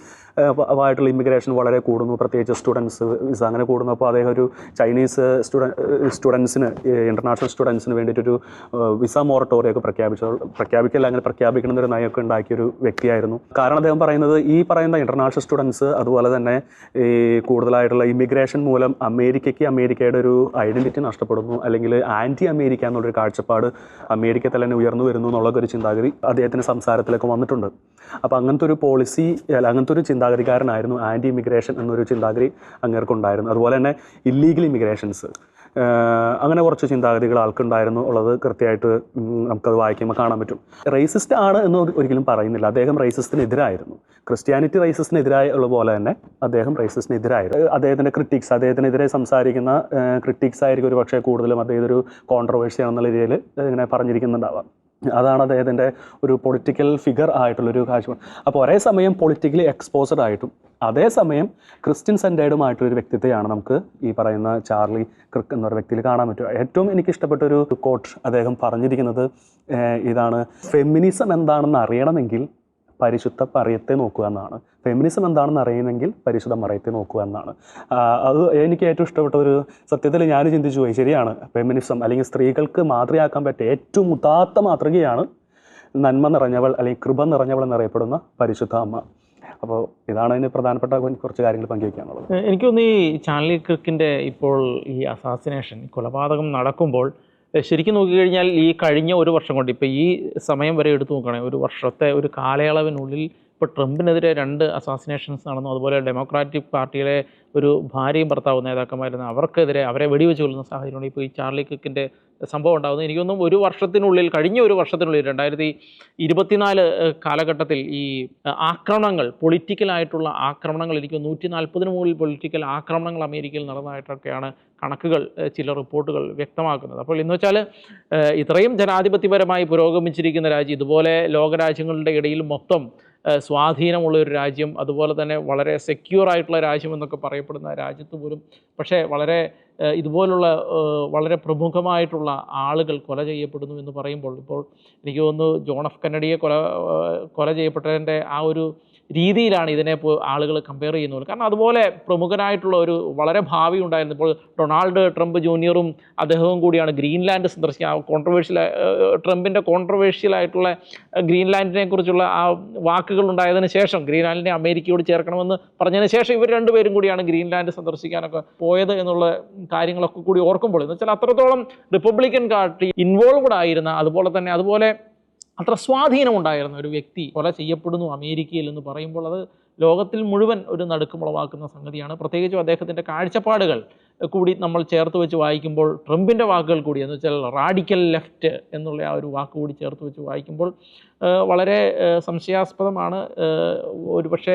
ആയിട്ടുള്ള ഇമിഗ്രേഷൻ വളരെ കൂടുന്നു. പ്രത്യേകിച്ച് സ്റ്റുഡൻസ് വിസ അങ്ങനെ കൂടുന്നു. അപ്പോൾ അദ്ദേഹം ഒരു ചൈനീസ് സ്റ്റുഡൻ സ്റ്റുഡൻസിന് ഇന്റർനാഷണൽ സ്റ്റുഡൻസിന് വേണ്ടിയിട്ടൊരു വിസ മോറട്ടോറിയൊക്കെ പ്രഖ്യാപിച്ചു പ്രഖ്യാപിക്കല്ല അങ്ങനെ പ്രഖ്യാപിക്കണം എന്നൊരു നയമൊക്കെ ഉണ്ടാക്കിയൊരു വ്യക്തിയായിരുന്നു. കാരണം അദ്ദേഹം പറയുന്നത് ഈ പറയുന്ന ഇന്റർനാഷണൽ സ്റ്റുഡൻസ് അതുപോലെ തന്നെ ഈ കൂടുതലായിട്ടുള്ള ഇമിഗ്രേഷൻ മൂലം അമേരിക്കയ്ക്ക് അമേരിക്കയുടെ ഒരു ഐഡന്റിറ്റി നഷ്ടപ്പെടുന്നു. അല്ലെങ്കിൽ ആന്റി അമേരിക്ക എന്നുള്ളൊരു കാഴ്ചപ്പാട് അമേരിക്ക തന്നെ ഉയർന്നു വരുന്നു എന്നുള്ള ഒരു ചിന്താഗതി അദ്ദേഹത്തിന്റെ സംസാരത്തിലൊക്കെ വന്നിട്ടുണ്ട്. അപ്പോൾ അങ്ങനത്തെ ഒരു പോളിസി അങ്ങനത്തെ ഒരു ചിന്താഗതിക്കാരനായിരുന്നു ആന്റി ഇമിഗ്രേഷൻ എന്നൊരു ചിന്താഗതി അങ്ങേർക്കുണ്ടായിരുന്നു. അതുപോലെ തന്നെ ഇല്ലീഗൽ ഇമിഗ്രേഷൻസ് അങ്ങനെ കുറച്ച് ചിന്താഗതികൾ ആൾക്കുണ്ടായിരുന്നു ഉള്ളത് കൃത്യമായിട്ട് നമുക്കത് വായിക്കുമ്പോൾ കാണാൻ പറ്റും. റേസിസ്റ്റ് ആണ് എന്ന് ഒരു- ഒരിക്കലും പറയുന്നില്ല. അദ്ദേഹം റേസിസ്റ്റിനെതിരായിരുന്നു ക്രിസ്ത്യാനിറ്റി റേസിസ്റ്റിനെതിരായ ഉള്ള പോലെ തന്നെ അദ്ദേഹം റേസിസ്റ്റിനെതിരായിരുന്നു അദ്ദേഹത്തിന്റെ ക്രിറ്റിക്സ് അദ്ദേഹത്തിനെതിരെ സംസാരിക്കുന്ന ക്രിറ്റിക്സ് ആയിരിക്കും ഒരു പക്ഷേ കൂടുതലും അദ്ദേഹം ഒരു കോൺട്രവേഴ്സി ആണെന്നുള്ള രീതിയിൽ ഇങ്ങനെ പറഞ്ഞിരിക്കുന്നുണ്ടാവാം. അതാണ് അദ്ദേഹത്തിന്റെ ഒരു പൊളിറ്റിക്കൽ ഫിഗർ ആയിട്ടുള്ളൊരു കാഴ്ചപ്പാട്. അപ്പോൾ ഒരേ സമയം പൊളിറ്റിക്കലി എക്സ്പോസഡ് ആയിട്ടും അതേസമയം ക്രിസ്ത്യൻ സെന്റേഡുമായിട്ടൊരു വ്യക്തിത്വമാണ് നമുക്ക് ഈ പറയുന്ന ചാർലി ക്രിക്ക് എന്നൊരു വ്യക്തിയിൽ കാണാൻ പറ്റും ഏറ്റവും എനിക്ക് ഇഷ്ടപ്പെട്ട ഒരു കോട്ട് അദ്ദേഹം പറഞ്ഞിരിക്കുന്നത് ഇതാണ് ഫെമിനിസം എന്താണെന്ന് അറിയണമെങ്കിൽ പരിശുദ്ധ പറയത്തെ നോക്കുക എന്നാണ്. ഫെമിനിസം എന്താണെന്ന് അറിയുമെങ്കിൽ പരിശുദ്ധ മറയത്തെ നോക്കുക എന്നാണ്. അത് എനിക്ക് ഏറ്റവും ഇഷ്ടപ്പെട്ട ഒരു സത്യത്തിൽ ഞാൻ ചിന്തിച്ചു പോയി ശരിയാണ്. ഫെമിനിസം അല്ലെങ്കിൽ സ്ത്രീകൾക്ക് മാതൃയാക്കാൻ പറ്റിയ ഏറ്റവും ഉദാത്ത മാതൃകയാണ് നന്മ നിറഞ്ഞവൾ അല്ലെങ്കിൽ കൃപ നിറഞ്ഞവൾ എന്നറിയപ്പെടുന്ന പരിശുദ്ധ അമ്മ. അപ്പോൾ ഇതാണ് അതിന് പ്രധാനപ്പെട്ട കുറച്ച് കാര്യങ്ങൾ പങ്കുവയ്ക്കാനുള്ളത് എനിക്ക് തോന്നുന്നു ഈ ചാർലി ക്രിക്കിന്റെ ഇപ്പോൾ ഈ അസാസിനേഷൻ കൊലപാതകം നടക്കുമ്പോൾ ശരിക്കും നോക്കിക്കഴിഞ്ഞാൽ ഈ കഴിഞ്ഞ ഒരു വർഷം കൊണ്ട് ഇപ്പോൾ ഈ സമയം വരെ എടുത്തു നോക്കുകയാണെങ്കിൽ ഒരു വർഷത്തെ ഒരു കാലയളവിനുള്ളിൽ ഇപ്പോൾ ട്രംപിനെതിരെ രണ്ട് അസാസിനേഷൻസ് നടന്നു. അതുപോലെ ഡെമോക്രാറ്റിക് പാർട്ടിയിലെ ഒരു ഭാര്യയും ഭർത്താവും നേതാക്കന്മാരുന്നു അവർക്കെതിരെ അവരെ വെടിവെച്ച് കൊല്ലുന്ന സാഹചര്യമാണ് ഇപ്പോൾ ഈ ചാർലി കിക്കിന്റെ സംഭവം ഉണ്ടാകുന്നത്. എനിക്കൊന്നും ഒരു വർഷത്തിനുള്ളിൽ കഴിഞ്ഞ ഒരു വർഷത്തിനുള്ളിൽ രണ്ടായിരത്തി ഇരുപത്തിനാല് കാലഘട്ടത്തിൽ ഈ ആക്രമണങ്ങൾ പൊളിറ്റിക്കലായിട്ടുള്ള ആക്രമണങ്ങൾ എനിക്ക് നൂറ്റി നാൽപ്പതിന് മുകളിൽ പൊളിറ്റിക്കൽ ആക്രമണങ്ങൾ അമേരിക്കയിൽ നടന്നതായിട്ടൊക്കെയാണ് കണക്കുകൾ ചില റിപ്പോർട്ടുകൾ വ്യക്തമാക്കുന്നത്. അപ്പോൾ എന്ന് വെച്ചാൽ ഇത്രയും ജനാധിപത്യപരമായി പുരോഗമിച്ചിരിക്കുന്ന രാജ്യം ഇതുപോലെ ലോകരാജ്യങ്ങളുടെ ഇടയിൽ മൊത്തം സ്വാധീനമുള്ള ഒരു രാജ്യം അതുപോലെ തന്നെ വളരെ സെക്യൂർ ആയിട്ടുള്ള രാജ്യം എന്നൊക്കെ പറയപ്പെടുന്ന രാജ്യത്ത് പോലും പക്ഷേ വളരെ ഇതുപോലുള്ള വളരെ പ്രമുഖമായിട്ടുള്ള ആളുകൾ കൊല ചെയ്യപ്പെടുന്നു എന്ന് പറയുമ്പോൾ ഇപ്പോൾ എനിക്ക് തോന്നുന്നു ജോൺ എഫ് കന്നഡിയെ കൊല കൊല ചെയ്യപ്പെട്ടതിന്റെ ആ ഒരു രീതിയിലാണ് ഇതിനെ ആളുകൾ കമ്പയർ ചെയ്യുന്നത്. കാരണം അതുപോലെ പ്രമുഖനായിട്ടുള്ള ഒരു വളരെ ഭാവി ഉണ്ടായിരുന്നു. ഇപ്പോൾ ഡൊണാൾഡ് ട്രംപ് ജൂനിയറും അദ്ദേഹവും കൂടിയാണ് ഗ്രീൻലാൻഡ് സന്ദർശിക്കുക. കോൺട്രവേഴ്ഷ്യൽ ട്രംപിന്റെ ഏഹ് ഗ്രീൻലാൻഡിനെ കുറിച്ചുള്ള ആ വാക്കുകൾ ഉണ്ടായതിനു ശേഷം ഗ്രീൻലാൻഡിനെ അമേരിക്കയോട് ചേർക്കണമെന്ന് പറഞ്ഞതിന് ശേഷം ഇവർ രണ്ടുപേരും കൂടിയാണ് ഗ്രീൻലാൻഡ് സന്ദർശിക്കാനൊക്കെ പോയത് എന്നുള്ള കാര്യങ്ങളൊക്കെ കൂടി ഓർക്കുമ്പോൾ എന്ന് വെച്ചാൽ അത്രത്തോളം റിപ്പബ്ലിക്കൻ പാർട്ടി ഇൻവോൾവ്ഡ് ആയിരുന്ന അതുപോലെ തന്നെ അതുപോലെ അത്ര സ്വാധീനമുണ്ടായിരുന്ന ഒരു വ്യക്തി കൊല ചെയ്യപ്പെടുന്നു അമേരിക്കയിൽ എന്ന് പറയുമ്പോൾ അത് ലോകത്തിൽ മുഴുവൻ ഒരു നടുക്കമുളവാക്കുന്ന സംഗതിയാണ്. പ്രത്യേകിച്ചും അദ്ദേഹത്തിന്റെ കാഴ്ചപ്പാടുകൾ കൂടി നമ്മൾ ചേർത്ത് വെച്ച് വായിക്കുമ്പോൾ ട്രംപിന്റെ വാക്കുകൾ കൂടി എന്ന് വെച്ചാൽ റാഡിക്കൽ ലെഫ്റ്റ് എന്നുള്ള ആ ഒരു വാക്ക് കൂടി ചേർത്ത് വെച്ച് വായിക്കുമ്പോൾ വളരെ സംശയാസ്പദമാണ്. ഒരു പക്ഷേ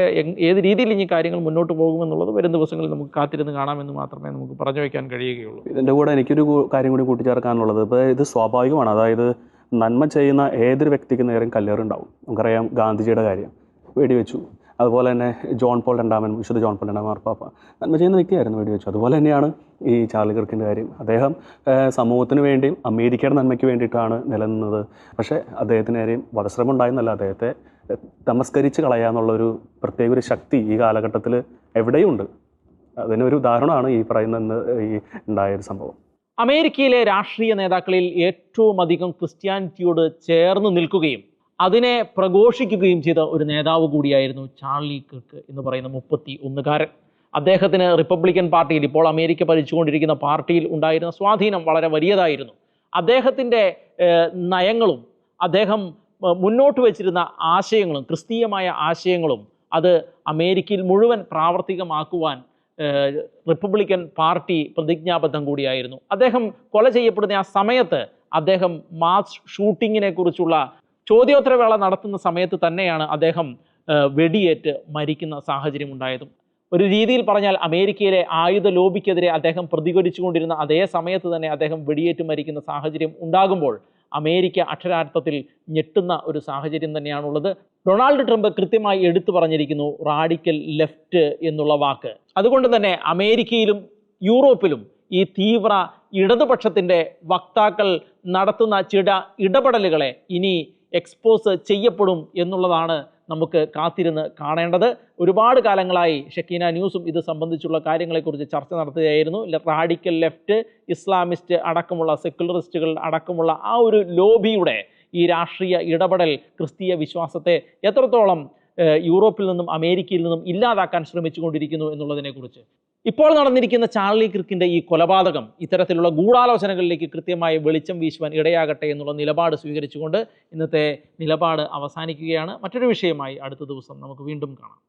ഏത് രീതിയിൽ ഇനി കാര്യങ്ങൾ മുന്നോട്ട് പോകുമെന്നുള്ളത് വരും ദിവസങ്ങളിൽ നമുക്ക് കാത്തിരുന്ന് കാണാമെന്ന് മാത്രമേ നമുക്ക് പറഞ്ഞു വയ്ക്കാൻ കഴിയുകയുള്ളൂ. ഇതിന്റെ കൂടെ എനിക്കൊരു കാര്യം കൂടി കൂട്ടിച്ചേർക്കാനുള്ളത്. ഇപ്പോൾ ഇത് സ്വാഭാവികമാണ്. അതായത് നന്മ ചെയ്യുന്ന ഏതൊരു വ്യക്തിക്ക് നേരം കല്ലേറുണ്ടാവും. നമുക്കറിയാം ഗാന്ധിജിയുടെ കാര്യം. വെടിവെച്ചു. അതുപോലെ തന്നെ ജോൺ പോൾ രണ്ടാമൻ വിശുദ്ധ ജോൺ പോൾ രണ്ടാമൻ മാർപ്പാപ്പ നന്മ ചെയ്യുന്ന വ്യക്തിയായിരുന്നു വെടിവെച്ചു. അതുപോലെ തന്നെയാണ് ഈ ചാർലി കിർക്കിന്റെ കാര്യം. അദ്ദേഹം സമൂഹത്തിന് വേണ്ടിയും അമേരിക്കയുടെ നന്മയ്ക്ക് വേണ്ടിയിട്ടാണ് നിലനിന്നത്. പക്ഷേ അദ്ദേഹത്തിന് നേരെയും വധശ്രമം ഉണ്ടായെന്നല്ല അദ്ദേഹത്തെ തമസ്കരിച്ച് കളയാന്നുള്ളൊരു പ്രത്യേക ഒരു ശക്തി ഈ കാലഘട്ടത്തിൽ എവിടെയും ഉണ്ട് അതിനൊരു ഉദാഹരണമാണ് ഈ പറയുന്ന ഈ ഉണ്ടായ ഒരു സംഭവം. അമേരിക്കയിലെ രാഷ്ട്രീയ നേതാക്കളിൽ ഏറ്റവും അധികം ക്രിസ്ത്യാനിറ്റിയോട് ചേർന്ന് നിൽക്കുകയും അതിനെ പ്രഘോഷിക്കുകയും ചെയ്ത ഒരു നേതാവ് കൂടിയായിരുന്നു ചാർലി കിർക്ക് എന്ന് പറയുന്ന മുപ്പത്തി ഒന്നുകാരൻ അദ്ദേഹത്തിന് റിപ്പബ്ലിക്കൻ പാർട്ടിയിൽ ഇപ്പോൾ അമേരിക്ക ഭരിച്ചുകൊണ്ടിരിക്കുന്ന പാർട്ടിയിൽ ഉണ്ടായിരുന്ന സ്വാധീനം വളരെ വലിയതായിരുന്നു. അദ്ദേഹത്തിന്റെ നയങ്ങളും അദ്ദേഹം മുന്നോട്ട് വച്ചിരുന്ന ആശയങ്ങളും ക്രിസ്തീയമായ ആശയങ്ങളും അത് അമേരിക്കയിൽ മുഴുവൻ പ്രാവർത്തികമാക്കുവാൻ റിപ്പബ്ലിക്കൻ പാർട്ടി പ്രതിജ്ഞാബദ്ധം കൂടിയായിരുന്നു. അദ്ദേഹം കൊല ചെയ്യപ്പെടുന്ന ആ സമയത്ത് അദ്ദേഹം മാസ് ഷൂട്ടിങ്ങിനെ കുറിച്ചുള്ള ചോദ്യോത്തരവേള നടത്തുന്ന സമയത്ത് തന്നെയാണ് അദ്ദേഹം വെടിയേറ്റ് മരിക്കുന്ന സാഹചര്യം ഉണ്ടായതും. ഒരു രീതിയിൽ പറഞ്ഞാൽ അമേരിക്കയിലെ ആയുധ ലോബിക്കെതിരെ അദ്ദേഹം പ്രതികരിച്ചുകൊണ്ടിരുന്ന അതേ സമയത്ത് തന്നെ അദ്ദേഹം വെടിയേറ്റ് മരിക്കുന്ന സാഹചര്യം ഉണ്ടാകുമ്പോൾ അമേരിക്ക അക്ഷരാർത്ഥത്തിൽ ഞെട്ടുന്ന ഒരു സാഹചര്യം തന്നെയാണുള്ളത്. ഡൊണാൾഡ് ട്രംപ് കൃത്യമായി എടുത്തു പറഞ്ഞിരിക്കുന്നു റാഡിക്കൽ ലെഫ്റ്റ് എന്നുള്ള വാക്ക്. അതുകൊണ്ട് തന്നെ അമേരിക്കയിലും യൂറോപ്പിലും ഈ തീവ്ര ഇടതുപക്ഷത്തിന്റെ വക്താക്കൾ നടത്തുന്ന ചില ഇടപെടലുകളെ ഇനി എക്സ്പോസ് ചെയ്യപ്പെടും എന്നുള്ളതാണ് നമുക്ക് കാത്തിരുന്ന് കാണേണ്ടത്. ഒരുപാട് കാലങ്ങളായി ഷക്കീന ന്യൂസും ഇത് സംബന്ധിച്ചുള്ള കാര്യങ്ങളെക്കുറിച്ച് ചർച്ച നടത്തുകയായിരുന്നു. റാഡിക്കൽ ലെഫ്റ്റ് ഇസ്ലാമിസ്റ്റ് അടക്കമുള്ള സെക്കുലറിസ്റ്റുകൾ അടക്കമുള്ള ആ ഒരു ലോബിയുടെ ഈ രാഷ്ട്രീയ ഇടപെടൽ ക്രിസ്തീയ വിശ്വാസത്തെ എത്രത്തോളം യൂറോപ്പിൽ നിന്നും അമേരിക്കയിൽ നിന്നും ഇല്ലാതാക്കാൻ ശ്രമിച്ചുകൊണ്ടിരിക്കുന്നു എന്നുള്ളതിനെക്കുറിച്ച്. ഇപ്പോൾ നടന്നിരിക്കുന്ന ചാർലി ക്രിക്കിന്റെ ഈ കൊലപാതകം ഇത്തരത്തിലുള്ള ഗൂഢാലോചനകളിലേക്ക് കൃത്യമായി വെളിച്ചം വീശുവാൻ ഇടയാകട്ടെ എന്നുള്ള നിലപാട് സ്വീകരിച്ചുകൊണ്ട് ഇന്നത്തെ നിലപാട് അവസാനിക്കുകയാണ്. മറ്റൊരു വിഷയമായി അടുത്ത ദിവസം നമുക്ക് വീണ്ടും കാണാം.